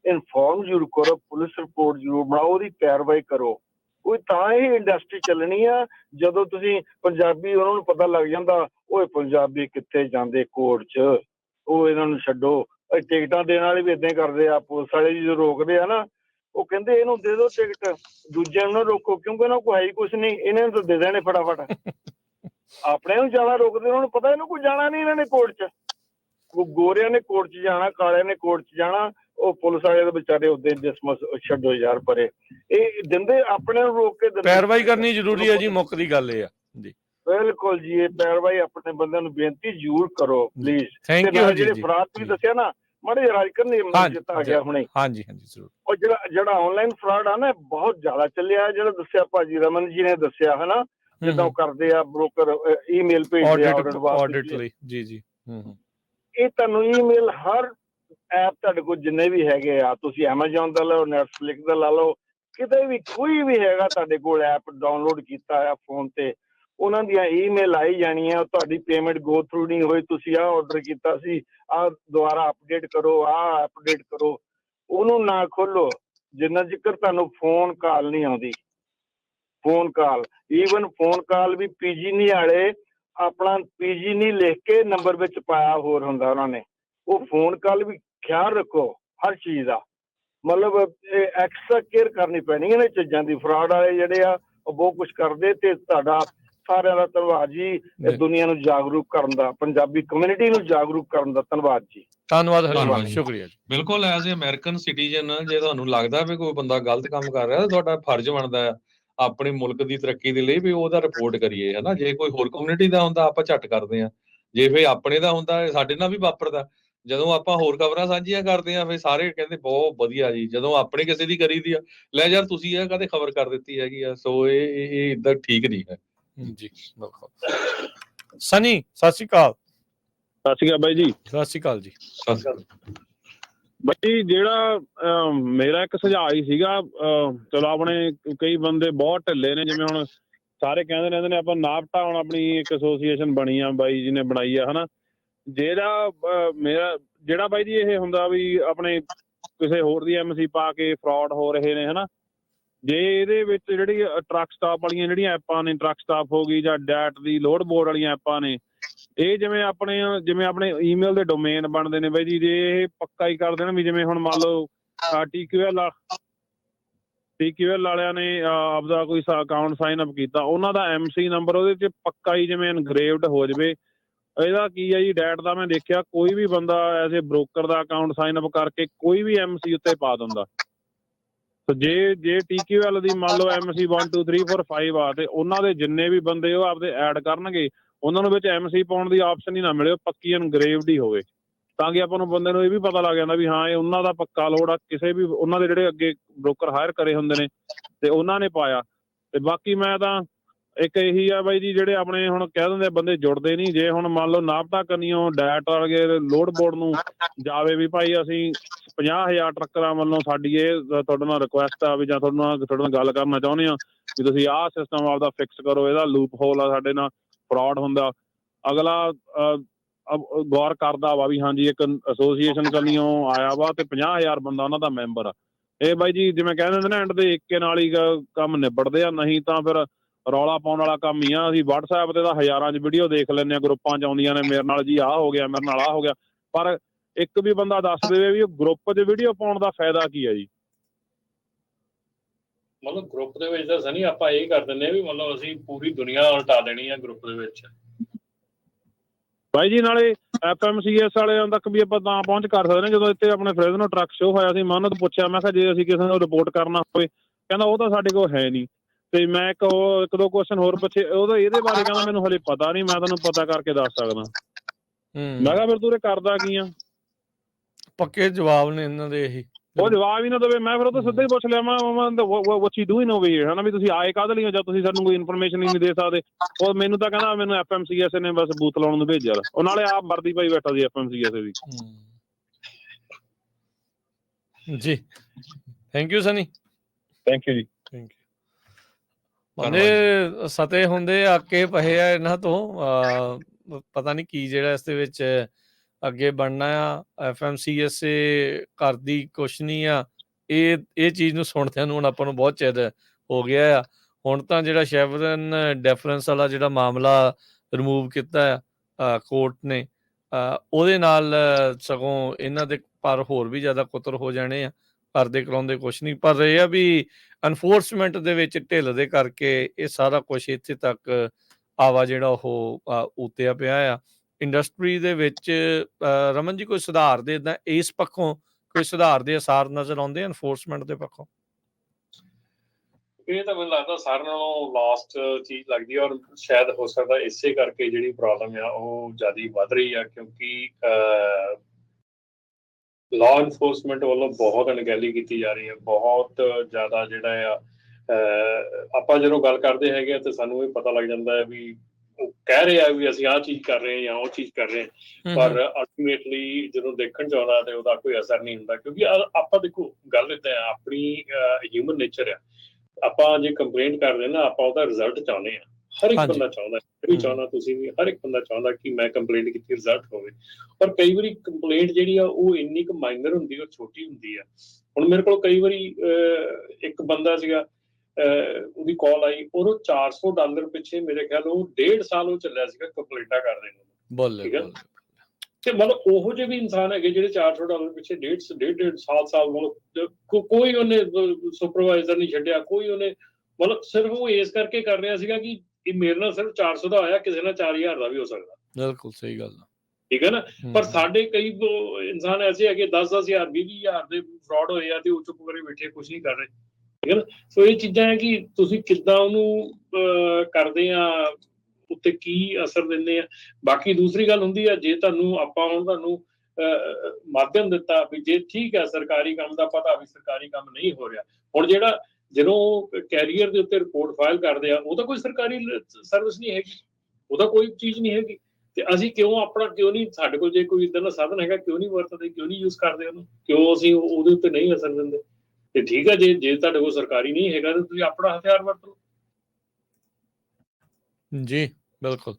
ਇਨਫੋਰਮ ਜ਼ਰੂਰ ਕਰੋ ਪੁਲਿਸ ਰਿਪੋਰਟ ਜ਼ਰੂਰ ਬਣਾਓ ਉਹਦੀ ਪੈਰਵਾਈ ਕਰੋ। ਕੋਈ ਤਾਂ ਹੀ ਇੰਡਸਟਰੀ ਚੱਲਣੀ ਆ ਜਦੋਂ ਤੁਸੀਂ ਪੰਜਾਬੀ ਉਹਨਾਂ ਨੂੰ ਪਤਾ ਲੱਗ ਜਾਂਦਾ ਓਏ ਪੰਜਾਬੀ ਕਿੱਥੇ ਜਾਂਦੇ ਕੋਰਟ 'ਚ? ਉਹ ਇਹਨਾਂ ਨੂੰ ਛੱਡੋ। ਇਹ ਟਿਕਟਾਂ ਦੇਣ ਵਾਲੇ ਵੀ ਇਦਾਂ ਕਰਦੇ ਆ ਪੁਲਿਸ ਵਾਲੇ ਜਦੋਂ ਰੋਕਦੇ ਆ ਨਾ ਉਹ ਕਹਿੰਦੇ ਇਹਨੂੰ ਦੇ ਦਿਓ ਟਿਕਟ। ਦੂਜਿਆਂ ਨੂੰ ਨਾ ਰੋਕੋ ਕਿਉਂਕਿ ਇਹਨਾਂ ਕੋਲ ਹੈ ਹੀ ਕੁਝ ਨਹੀਂ ਇਹਨਾਂ ਨੂੰ ਤਾਂ ਦੇ ਦੇਣੇ ਫਟਾਫਟ। ਆਪਣੇ ਨੂੰ ਜ਼ਿਆਦਾ ਰੋਕਦੇ ਉਹਨਾਂ ਨੂੰ ਪਤਾ ਇਹਨੂੰ ਕੋਈ ਜਾਣਾ ਨਹੀਂ ਇਹਨਾਂ ਨੇ ਕੋਰਟ 'ਚ। ਉਹ ਗੋਰਿਆਂ ਨੇ ਕੋਰਟ 'ਚ ਜਾਣਾ ਕਾਲਿਆਂ ਨੇ ਕੋਰਟ 'ਚ ਜਾਣਾ ਉਹ ਪੁਲਿਸ ਵਾਲੇ ਦੇ ਵਿਚਾਰੇ ਉਹਦੇ ਡਿਸਮਸ ਛੱਡੋ ਯਾਰ ਪਰੇ। ਇਹ ਦਿੰਦੇ ਆਪਣੇ ਨੂੰ ਰੋਕ ਕੇ ਦਿੰਦੇ। ਪੈਰਵਾਈ ਕਰਨੀ ਜ਼ਰੂਰੀ ਹੈ ਜੀ ਮੁੱਖ ਦੀ ਗੱਲ ਇਹ ਆ। ਬਿਲਕੁਲ ਜੀ ਇਹ ਪੈਰਵਾਈ ਆਪਣੇ ਬੰਦਿਆਂ ਨੂੰ ਬੇਨਤੀ ਜ਼ਰੂਰ ਕਰੋ ਪਲੀਜ਼ ਥੈਂਕ ਯੂ ਜੀ ਜਿਹੜੇ ਜੀ। ਫਰਾਡ ਤੁਸੀਂ ਦੱਸਿਆ ਨਾ ਮਾੜੇ ਰਾਜ ਕਰਨ ਜਿੱਤ ਆ ਗਿਆ ਹੁਣੇ। ਹਾਂਜੀ ਹਾਂਜੀ ਜ਼ਰੂਰ। ਉਹ ਜਿਹੜਾ ਜਿਹੜਾ ਆਨਲਾਈਨ ਫਰਾਡ ਆ ਨਾ ਬਹੁਤ ਜ਼ਿਆਦਾ ਚੱਲਿਆ ਜਿਹੜਾ ਦੱਸਿਆ ਭਾਜੀ ਰਮਨ ਜੀ ਨੇ ਦੱਸਿਆ ਹਨਾ? ਜਿੱਦਾਂ ਕਰਦੇ ਆ ਬ੍ਰੋਕਰ ਈਮੇਲ ਭੇਜਦੇ ਆ ਆਡਿਟ ਲਈ। ਜੀ ਜੀ। ਹੂੰ ਹੂੰ। ਇਹ ਤੁਹਾਨੂੰ ਈਮੇਲ ਹਰ ਐਪ ਤੁਹਾਡੇ ਕੋਲ ਜਿੰਨੇ ਵੀ ਹੈਗੇ ਆ, ਤੁਸੀਂ Amazon ਦਾ ਲਓ, Netflix ਦਾ ਲਾ ਲਓ, ਕਿਤੇ ਵੀ ਕੋਈ ਵੀ ਹੈਗਾ ਤੁਹਾਡੇ ਕੋਲ ਐਪ ਡਾਊਨਲੋਡ ਕੀਤਾ ਆ ਫੋਨ ਤੇ, ਉਹਨਾਂ ਦੀਆਂ ਈਮੇਲ ਆਈ ਜਾਣੀਆਂ ਤੁਹਾਡੀ ਪੇਮੈਂਟ ਗੋ ਥਰੂ ਨਹੀਂ ਹੋਈ, ਤੁਸੀਂ ਆਹ ਆਰਡਰ ਕੀਤਾ ਸੀ, ਆਹ ਦੁਬਾਰਾ ਅਪਡੇਟ ਕਰੋ, ਆਹ ਅਪਡੇਟ ਕਰੋ, ਉਹਨੂੰ ਨਾ ਖੋਲੋ ਜਿੰਨਾ ਜ਼ਿਕਰ ਤੁਹਾਨੂੰ ਫੋਨ ਕਾਲ ਨਹੀਂ ਆਉਂਦੀ phone call even phone call ਵੀ ਪੀਜੀ ਨਹੀਂ ਵਾਲੇ, ਆਪਣਾ ਪੀਜੀ ਨਹੀਂ ਲਿਖ ਕੇ ਨੰਬਰ ਵਿੱਚ ਪਾਇਆ ਹੋਰ ਹੁੰਦਾ ਉਹਨਾਂ ਨੇ। ਉਹ ਫੋਨ ਕਾਲ ਵੀ ਖਿਆਲ ਰੱਖੋ ਹਰ ਚੀਜ਼ ਦਾ। ਮਤਲਬ ਐਕਸਟਰਾ ਕੇਅਰ ਕਰਨੀ ਪੈਣੀ ਇਹਨਾਂ ਚੀਜ਼ਾਂ ਦੀ। ਫਰਾਡ ਵਾਲੇ ਜਿਹੜੇ ਆ ਉਹ ਬਹੁਤ ਕੁਝ ਕਰਦੇ ਤੇ ਤੁਹਾਡਾ ਸਾਰਿਆਂ ਦਾ ਧੰਨਵਾਦ ਜੀ ਇਹ। ਦੁਨੀਆ ਨੂੰ ਜਾਗਰੂਕ ਕਰਨ ਦਾ ਪੰਜਾਬੀ ਕਮਿਊਨਿਟੀ ਨੂੰ ਜਾਗਰੂਕ ਕਰਨ ਦਾ ਧੰਨਵਾਦ ਜੀ। ਧੰਨਵਾਦ ਹਰੀ ਧੰਨਵਾਦ ਜੀ। ਸ਼ੁਕਰੀਆ ਜੀ। ਬਿਲਕੁਲ ਐਜ਼ ਅ ਅਮਰੀਕਨ ਸਿਟੀਜ਼ਨ ਜੇ ਤੁਹਾਨੂੰ ਲੱਗਦਾ ਵੀ ਕੋਈ ਬੰਦਾ ਗਲਤ ਕੰਮ ਕਰ ਰਿਹਾ ਤਾਂ ਤੁਹਾਡਾ ਫਰਜ਼ ਬਣਦਾ ਹੈ ਆਪਣੇ ਮੁਲਕ ਦੀ ਤਰੱਕੀ ਦੇ ਲਈ ਵੀ ਉਹਦਾ ਰਿਪੋਰਟ ਕਰੀਏ ਹਨਾ? ਜੇ ਕੋਈ ਹੋਰ ਕਮਿਊਨਿਟੀ ਦਾ ਹੁੰਦਾ ਆਪਾਂ ਝੱਟ ਕਰਦੇ ਆ ਜੇ ਫੇ ਆਪਣੇ ਦਾ ਹੁੰਦਾ ਇਹ ਸਾਡੇ ਨਾਲ ਵੀ ਵਾਪਰਦਾ। ਜਦੋਂ ਆਪਾਂ ਹੋਰ ਖਬਰਾਂ ਸਾਂਝੀਆਂ ਕਰਦੇ ਆ ਫੇ ਸਾਰੇ ਕਹਿੰਦੇ ਬਹੁਤ ਵਧੀਆ ਜੀ ਜਦੋਂ ਆਪਣੇ ਕਿਸੇ ਦੀ ਕਰੀਦੀ ਆ ਲੈ ਯਾਰ ਤੁਸੀਂ ਇਹ ਕਦੇ ਖਬਰ ਕਰ ਦਿੱਤੀ ਹੈਗੀ ਆ ਸੋ ਇਹ ਇਹ- ਇਦਾਂ ਠੀਕ ਨਹੀਂ ਹੈ। ਜੀ ਬਿਲਕੁਲ। ਸਨੀ ਸਤਿ ਸ਼੍ਰੀ ਅਕਾਲ। ਸਤਿ ਸ਼੍ਰੀ ਅਕਾਲ ਬਾਈ ਜੀ। ਸਤਿ ਸ਼੍ਰੀ ਅਕਾਲ ਜੀ। ਸਤਿ ਸ਼੍ਰੀ ਅਕਾਲ। ਬਾਈ ਜਿਹੜਾ ਮੇਰਾ ਇੱਕ ਸੁਝਾਅ ਹੀ ਸੀਗਾ ਚਲੋ ਆਪਣੇ ਕਈ ਬੰਦੇ ਬਹੁਤ ਢਿੱਲੇ ਨੇ ਜਿਵੇਂ ਹੁਣ ਸਾਰੇ ਕਹਿੰਦੇ ਰਹਿੰਦੇ ਨੇ ਆਪਾਂ ਨਾਪਟਾ ਹੁਣ ਆਪਣੀ ਇੱਕ ਐਸੋਸੀਏਸ਼ਨ ਬਣੀ ਆ ਬਾਈ ਜੀ ਨੇ ਬਣਾਈ ਆ ਹਨਾ? ਜਿਹੜਾ ਮੇਰਾ, ਜਿਹੜਾ ਬਾਈ ਜੀ ਇਹ ਹੁੰਦਾ ਵੀ ਆਪਣੇ ਕਿਸੇ ਹੋਰ ਦੀ ਐਮਸੀ ਪਾ ਕੇ ਫਰਾਡ ਹੋ ਰਹੇ ਨੇ, ਹਨਾ? ਜੇ ਇਹਦੇ ਵਿੱਚ ਜਿਹੜੀ ਟਰੱਕ ਸਟਾਪ ਵਾਲੀਆਂ ਜਿਹੜੀਆਂ ਐਪਾਂ ਨੇ ਟਰੱਕ ਸਟਾਪ ਹੋ ਗਈ ਜਾਂ ਡੈਟ ਦੀ ਲੋਡ ਬੋਰਡ ਵਾਲੀਆਂ ਐਪਾਂ ਨੇ, ਇਹ ਜਿਵੇਂ ਆਪਣੇ ਜਿਵੇਂ ਆਪਣੇ ਈਮੇਲ ਦੇ ਡੋਮੇਨ ਬਣਦੇ ਨੇ ਬਾਈ ਜੀ, ਜੇ ਇਹ ਪੱਕਾ ਹੀ ਕਰ ਦੇਣ ਵੀ ਜਿਵੇਂ ਹੁਣ ਮੰਨ ਲਓ ਟੀਕਯੂਐਲ ਟੀਕਯੂਐਲ ਵਾਲਿਆਂ ਨੇ ਆਪਦਾ ਕੋਈ ਅਕਾਊਂਟ ਸਾਈਨ ਅਪ ਕੀਤਾ, ਉਹਨਾਂ ਦਾ ਐਮਸੀ ਨੰਬਰ ਉਹਦੇ 'ਚ ਪੱਕਾ ਹੀ ਜਿਵੇਂ ਇਨਗ੍ਰੇਵਡ ਹੋ ਜਵੇ ਇਹਦਾ ਕੀ ਹੈ ਜੀ ਡੈਟ ਦਾ ਮੈਂ ਦੇਖਿਆ, ਕੋਈ ਵੀ ਬੰਦਾ ਐਜ਼ ਬ੍ਰੋਕਰ ਦਾ ਅਕਾਊਂਟ ਸਾਈਨ ਅਪ ਕਰਕੇ ਕੋਈ ਵੀ ਐਮਸੀ ਉੱਤੇ ਪਾ ਦਿੰਦਾ। ਤੇ ਜੇ ਜੇ ਟੀਕਯੂਐਲ ਦੀ ਮੰਨ ਲਓ ਐਮਸੀ 1 2 3 4 5 ਆ, ਤੇ ਉਹਨਾਂ ਦੇ ਜਿੰਨੇ ਵੀ ਬੰਦੇ ਉਹ ਆਪਦੇ ਐਡ ਕਰਨਗੇ, ਉਹਨਾਂ ਨੂੰ ਵਿੱਚ ਐਮਸੀ ਪਾਉਣ ਦੀ ਆਪਸ਼ਨ ਹੀ ਨਾ ਮਿਲੇ, ਉਹ ਪੱਕੀ ਇਨਗ੍ਰੇਵਡ ਹੀ ਹੋਵੇ। ਤਾਂ ਕਿ ਆਪਾਂ ਨੂੰ ਬੰਦੇ ਨੂੰ ਇਹ ਵੀ ਪਤਾ ਲੱਗ ਜਾਂਦਾ ਵੀ ਹਾਂ, ਇਹ ਉਹਨਾਂ ਦਾ ਪੱਕਾ ਲੋੜ ਆ, ਕਿਸੇ ਵੀ, ਉਹਨਾਂ ਦੇ ਜਿਹੜੇ ਅੱਗੇ ਬ੍ਰੋਕਰ ਹਾਇਰ ਕਰੇ ਹੁੰਦੇ ਨੇ, ਤੇ ਉਹਨਾਂ ਨੇ ਪਾਇਆ। ਤੇ ਬਾਕੀ ਮੈਂ ਤਾਂ ਇੱਕ ਇਹੀ ਆ ਬਾਈ ਜੀ, ਜਿਹੜੇ ਆਪਣੇ ਹੁਣ ਕਹਿ ਦਿੰਦੇ ਬੰਦੇ ਜੁੜਦੇ ਨਹੀਂ। ਜੇ ਹੁਣ ਮੰਨ ਲਓ ਨਾਪਤਾ ਕਰਨੀਓ ਡੈਟ ਵਰਗੇ ਲੋਡ ਬੋਰਡ ਨੂੰ ਜਾਵੇ ਵੀ ਭਾਈ ਅਸੀਂ 50000 ਟਰੱਕਰਾਂ ਵੱਲੋਂ ਸਾਡੀ ਇਹ ਤੁਹਾਡੇ ਨਾਲ ਰਿਕੁਐਸਟ ਆ ਵੀ ਜਾਂ ਤੁਹਾਡੇ ਨਾਲ ਤੁਹਾਡੇ ਨਾਲ ਗੱਲ ਕਰਨਾ ਚਾਹੁੰਦੇ ਆ ਵੀ ਤੁਸੀਂ ਆਹ ਸਿਸਟਮ ਆਪਦਾ ਫਿਕਸ ਕਰੋ, ਇਹਦਾ ਲੂਪ ਹੋਲ ਆ ਸਾਡੇ ਨਾਲ ਫਰਾਡ ਹੁੰਦਾ। ਅਗਲਾ ਗੌਰ ਕਰਦਾ ਵਾ ਵੀ ਹਾਂਜੀ, ਇੱਕ ਐਸੋਸੀਏਸ਼ਨ ਕਰਨੀਓ ਆਇਆ ਵਾ ਤੇ 50000 ਬੰਦਾ ਉਹਨਾਂ ਦਾ ਮੈਂਬਰ ਆ। ਇਹ ਬਾਈ ਜੀ, ਜਿਵੇਂ ਕਹਿੰਦੇ ਹੁੰਦੇ ਨਾ ਐਂਡ ਦੇ ਇੱਕੇ ਨਾਲ ਹੀ ਕੰਮ ਨਿਬੜਦੇ ਆ, ਨਹੀਂ ਤਾਂ ਫਿਰ ਰੌਲਾ ਪਾਉਣ ਵਾਲਾ ਕੰਮ ਹੀ ਆ। ਅਸੀਂ WhatsApp ਤੇ ਤਾਂ ਹਜ਼ਾਰਾਂ 'ਚ ਵੀਡੀਓ ਦੇਖ ਲੈਂਦੇ ਆ ਗਰੁੱਪਾਂ 'ਚ ਆਉਂਦੀਆਂ ਨੇ ਮੇਰੇ ਨਾਲ ਜੀ ਆਹ ਹੋ ਗਿਆ ਮੇਰੇ ਨਾਲ ਆਹ ਹੋ ਗਿਆ। ਪਰ ਇੱਕ ਵੀ ਬੰਦਾ ਦੱਸ ਦੇਵੇ ਵੀ ਗਰੁੱਪ 'ਚ ਵੀਡੀਓ ਪਾਉਣ ਦਾ ਫਾਇਦਾ ਕੀ ਆ ਜੀ? ਮਤਲਬ ਗਰੁੱਪ ਦੇ ਵਿੱਚ ਤਾਂ ਸਨੀ ਆਪਾਂ ਇਹ ਕਰ ਆ ਵੀ ਮਤਲਬ ਅਸੀਂ ਪੂਰੀ ਦੁਨੀਆ ਉਲਟਾ ਦੇਣੀ ਆ ਗਰੁੱਪ ਦੇ ਵਿੱਚ। ਬਾਈ ਜੀ ਨਾਲੇ ਐਫਐਮਸੀਐਸ ਵਾਲਿਆਂ ਤੱਕ ਵੀ ਆਪਾਂ ਤਾਂ ਪਹੁੰਚ ਕਰ ਸਕਦੇ ਨੇ ਜਦੋਂ ਇੱਥੇ ਆਪਣੇ ਫਰੇਜ਼ ਨੂੰ ਟਰੱਕ ਸ਼ੋ ਹੋਇਆ ਸੀ ਮੈਂ ਉਹਨਾਂ ਤੋਂ ਪੁੱਛਿਆ ਮੈਂ ਕਿਹਾ ਜੇ ਅਸੀਂ ਕਿਸੇ ਨੂੰ ਰਿਪੋਰਟ ਕਰਨਾ ਹੋਵੇ ਕਹਿੰਦਾ ਉਹ ਤਾਂ ਸਾਡੇ ਕੋਲ ਹੈ ਨਹੀਂ। ਤੇ ਮੈਂ ਇੱਕ ਉਹ ਇੱਕ ਦੋ ਕੁਐਸਚਨ ਹੋਰ ਪੁੱਛੇ ਉਹਦਾ ਇਹਦੇ ਬਾਰੇ ਕਹਿੰਦਾ ਮੈਨੂੰ ਹਲੇ ਪਤਾ ਨਹੀਂ ਮੈਂ ਤੁਹਾਨੂੰ ਪਤਾ ਕਰਕੇ ਦੱਸ ਸਕਦਾ। ਮੈਂ ਹੂੰ ਕਿਹਾ ਫਿਰ ਤੂੰ ਇਹ ਕਰਦਾ ਕੀ ਆ? ਪੱਕੇ ਜਵਾਬ ਨੇ ਇਹਨਾਂ ਦੇ ਇਹੀ। ਉਹ ਜਵਾਬ ਹੀ ਨਾ ਦੇਵੇ ਮੈਂ ਫਿਰ ਉਹ ਤੋਂ ਸਿੱਧਾ ਹੀ ਪੁੱਛ ਲਿਆ ਮੈਂ what you doing over here ਹਨਾ ਵੀ ਤੁਸੀਂ ਆਏ ਕਾਹਦੇ ਲਈ ਹੋ ਜਾਂ ਤੁਸੀਂ ਸਾਨੂੰ ਕੋਈ ਇਨਫੋਰਮੇਸ਼ਨ ਨਹੀਂ ਦੇ ਸਕਦੇ? ਉਹ ਮੈਨੂੰ ਤਾਂ ਕਹਿੰਦਾ ਮੈਨੂੰ ਐਫਐਮਸੀਐਸ ਨੇ ਬਸ ਬੂਥ ਲਾਉਣ ਨੂੰ ਭੇਜਿਆ। ਉਹ ਨਾਲੇ ਆਪ ਵਰਦੀ ਪਾਈ ਬੈਠਾ ਸੀ ਐਫਐਮਸੀਐਸ ਦੀ। ਜੀ। Thank you Sunny thank you ਜੀ। ਥੈਂਕ ਬੰਦੇ ਸਤੇ ਹੁੰਦੇ ਆਕੇ ਪਏ ਆ ਇਹਨਾਂ ਤੋਂ। ਪਤਾ ਨਹੀਂ ਕੀ ਜਿਹੜਾ ਇਸ ਦੇ ਵਿੱਚ ਅੱਗੇ ਬਣਨਾ ਆ। ਐਫਐਮਸੀਐਸਏ ਕਰਦੀ ਕੁਛ ਨਹੀਂ ਆ। ਇਹ ਇਹ ਚੀਜ਼ ਨੂੰ ਸੁਣਦਿਆਂ ਨੂੰ ਹੁਣ ਆਪਾਂ ਨੂੰ ਬਹੁਤ ਚਿਰ ਹੋ ਗਿਆ ਆ। ਹੁਣ ਤਾਂ ਜਿਹੜਾ ਸ਼ੈਵਰਨ ਡੈਫਰੈਂਸ ਵਾਲਾ ਜਿਹੜਾ ਮਾਮਲਾ ਰਿਮੂਵ ਕੀਤਾ ਆ ਕੋਰਟ ਨੇ ਉਹਦੇ ਨਾਲ ਸਗੋਂ ਇਹਨਾਂ ਦੇ ਪਰ ਹੋਰ ਵੀ ਜ਼ਿਆਦਾ ਕੁਤਰ ਹੋ ਜਾਣੇ ਆ। ਕਰਦੇ ਕਰਾਉਂਦੇ ਕੁਛ ਨਹੀਂ, ਪਰ ਇਹ ਆ ਵੀ ਐਨਫੋਰਸਮੈਂਟ ਦੇ ਵਿੱਚ ਢਿੱਲ ਦੇ ਕਰਕੇ ਇਹ ਸਾਰਾ ਕੁਝ ਇੱਥੇ ਤੱਕ ਆਵਾ ਜਿਹੜਾ ਉਹ ਉਤਿਆ ਪਿਆ ਆ। ਇੰਡਸਟਰੀ ਦੇ ਵਿੱਚ ਰਮਨ ਜੀ ਕੋਈ ਸੁਧਾਰ ਦੇ ਇਦਾਂ ਇਸ ਪੱਖੋਂ ਕੋਈ ਸੁਧਾਰ ਦੇ ਅਸਾਰ ਨਜ਼ਰ ਆਉਂਦੇ ਐਨਫੋਰਸਮੈਂਟ ਦੇ ਪੱਖੋਂ? ਇਹ ਤਾਂ ਮੈਨੂੰ ਲੱਗਦਾ ਸਾਰਿਆਂ ਨਾਲੋਂ ਲਾਸਟ ਚੀਜ਼ ਲੱਗਦੀ ਹੈ ਔਰ ਸ਼ਾਇਦ ਹੋ ਸਕਦਾ ਇਸੇ ਕਰਕੇ ਜਿਹੜੀ ਪ੍ਰੋਬਲਮ ਆ ਉਹ ਜ਼ਿਆਦਾ ਵੱਧ ਰਹੀ ਆ, ਕਿਉਂਕਿ ਲਾਅ ਇਨਫੋਰਸਮੈਂਟ ਵੱਲੋਂ ਬਹੁਤ ਅਣਗਹਿਲੀ ਕੀਤੀ ਜਾ ਰਹੀ ਹੈ ਬਹੁਤ ਜ਼ਿਆਦਾ ਜਿਹੜਾ ਆ ਆਪਾਂ ਜਦੋਂ ਗੱਲ ਕਰਦੇ ਹੈਗੇ ਆ ਤੇ ਸਾਨੂੰ ਇਹ ਪਤਾ ਲੱਗ ਜਾਂਦਾ ਹੈ ਵੀ ਉਹ ਕਹਿ ਰਹੇ ਆ ਵੀ ਅਸੀਂ ਆਹ ਚੀਜ਼ ਕਰ ਰਹੇ ਹਾਂ ਜਾਂ ਉਹ ਚੀਜ਼ ਕਰ ਰਹੇ ਹਾਂ ਪਰ ਅਲਟੀਮੇਟਲੀ ਜਦੋਂ ਦੇਖਣ ਚ ਆਉਂਦਾ ਤੇ ਉਹਦਾ ਕੋਈ ਅਸਰ ਨਹੀਂ ਹੁੰਦਾ ਕਿਉਂਕਿ ਆਪਾਂ ਦੇਖੋ ਗੱਲ ਇਦਾਂ ਆ ਆਪਣੀ ਹਿਊਮਨ ਨੇਚਰ ਆ। ਆਪਾਂ ਜੇ ਕੰਪਲੇਂਟ ਕਰਦੇ ਨਾ ਆਪਾਂ ਉਹਦਾ ਰਿਜ਼ਲਟ ਚਾਹੁੰਦੇ ਆ ਹਰ ਇੱਕ। ਬੰਦਾ ਚਾਹੁੰਦਾ ਵੀ। ਚਾਹੁੰਦਾ ਤੁਸੀਂ ਵੀ ਹਰ ਇੱਕ ਬੰਦਾ ਚਾਹੁੰਦਾ ਕਿ ਮੈਂ ਕੰਪਲੇਂਟ ਕੀਤੀ ਰਿਜ਼ਲਟ ਹੋਵੇ ਪਰ ਕਈ ਵਾਰੀ ਕੰਪਲੇਂਟ ਜਿਹੜੀ ਆ ਉਹ ਇੰਨੀ ਕੁ ਮਾਈਨਰ ਹੁੰਦੀ ਉਹ ਛੋਟੀ ਹੁੰਦੀ ਆ ਹੁਣ ਮੇਰੇ ਕੋਲ ਕਈ ਵਾਰੀ ਇੱਕ ਬੰਦਾ ਸੀਗਾ ਉਹਦੀ ਕਾਲ ਆਈ ਉਹਨੂੰ 400 ਡਾਲਰ ਪਿੱਛੇ ਮੇਰੇ ਖਿਆਲ ਉਹ ਡੇਢ ਸਾਲ ਉਹ ਚੱਲਿਆ ਸੀਗਾ ਕੰਪਲੇਂਟਾਂ ਕਰਦੇ ਨੂੰ ਬੋਲੇ ਤੇ ਮਤਲਬ ਉਹੋ ਜਿਹੇ ਵੀ ਇਨਸਾਨ ਹੈਗੇ ਜਿਹੜੇ 400 ਡਾਲਰ ਪਿੱਛੇ ਡੇਢ ਡੇਢ ਡੇਢ ਸਾਲ ਸਾਲ ਮਤਲਬ ਕੋਈ ਉਹਨੇ ਸੁਪਰਵਾਈਜ਼ਰ ਨਹੀਂ ਛੱਡਿਆ ਕੋਈ ਉਹਨੇ ਮਤਲਬ ਸਿਰਫ ਉਹ ਇਸ ਕਰਕੇ ਕਰ ਰਿਹਾ ਸੀਗਾ ਕਿ ਇਹ ਮੇਰੇ ਨਾਲ ਸਿਰਫ 400 ਦਾ ਆਇਆ ਕਿਸੇ ਨਾਲ 4000 ਦਾ ਵੀ ਹੋ ਸਕਦਾ। ਬਿਲਕੁਲ ਸਹੀ ਗੱਲ ਠੀਕ ਹੈ ਨਾ? ਪਰ ਸਾਡੇ ਕਈ ਇਨਸਾਨ ਐਸੇ ਹੈਗੇ 10-10000 20-20000 ਦੇ ਫਰਾਡ ਹੋਏ ਆ ਤੇ ਉਹ ਚੁੱਪ ਕਰੇ ਬੈਠੇ ਕੁਝ ਨਹੀਂ ਕਰ ਰਹੇ। ਠੀਕ ਹੈ ਨਾ? ਸੋ ਇਹ ਚੀਜ਼ਾਂ ਹੈ ਕਿ ਤੁਸੀਂ ਕਿੱਦਾਂ ਉਹਨੂੰ ਕਰਦੇ ਆ ਉੱਤੇ ਕੀ ਅਸਰ ਦਿੰਦੇ ਆ। ਬਾਕੀ ਦੂਸਰੀ ਗੱਲ ਹੁੰਦੀ ਆ ਜੇ ਤੁਹਾਨੂੰ ਆਪਾਂ ਹੁਣ ਤੁਹਾਨੂੰ ਮਾਧਿਅਮ ਦਿੱਤਾ ਵੀ ਜੇ ਠੀਕ ਹੈ ਸਰਕਾਰੀ ਕੰਮ ਦਾ ਪਤਾ ਵੀ ਸਰਕਾਰੀ ਕੰਮ ਨਹੀਂ ਹੋ ਰਿਹਾ। ਹੁਣ ਜਿਹੜਾ ਜਦੋਂ ਕੈਰੀਅਰ ਦੇ ਉੱਤੇ ਰਿਪੋਰਟ ਫਾਈਲ ਕਰਦੇ ਆ, ਉਹ ਤਾਂ ਕੋਈ ਸਰਕਾਰੀ ਸਰਵਿਸ ਨਹੀਂ ਹੈਗੀ। ਉਹਦਾ ਕੋਈ ਚੀਜ਼ ਨਹੀਂ ਹੈਗੀ। ਤੇ ਅਸੀਂ ਕਿਉਂ ਆਪਣਾ, ਕਿਉਂ ਨਹੀਂ, ਸਾਡੇ ਕੋਲ ਜੇ ਕੋਈ ਇਦਾਂ ਦਾ ਸਾਧਨ ਹੈਗਾ, ਕਿਉਂ ਨਹੀਂ ਵਰਤਦੇ, ਕਿਉਂ ਨਹੀਂ ਯੂਜ਼ ਕਰਦੇ ਉਹਨੂੰ? ਕਿਉਂ ਅਸੀਂ ਉਹਦੇ ਉੱਤੇ ਨਹੀਂ ਅਸਰ ਦਿੰਦੇ? ਤੇ ਠੀਕ ਹੈ ਜੇ ਜੇ ਤੁਹਾਡੇ ਕੋਲ ਸਰਕਾਰੀ ਨਹੀਂ ਹੈਗਾ, ਤਾਂ ਤੁਸੀਂ ਆਪਣਾ ਹਥਿਆਰ ਵਰਤੋ ਜੀ, ਬਿਲਕੁਲ।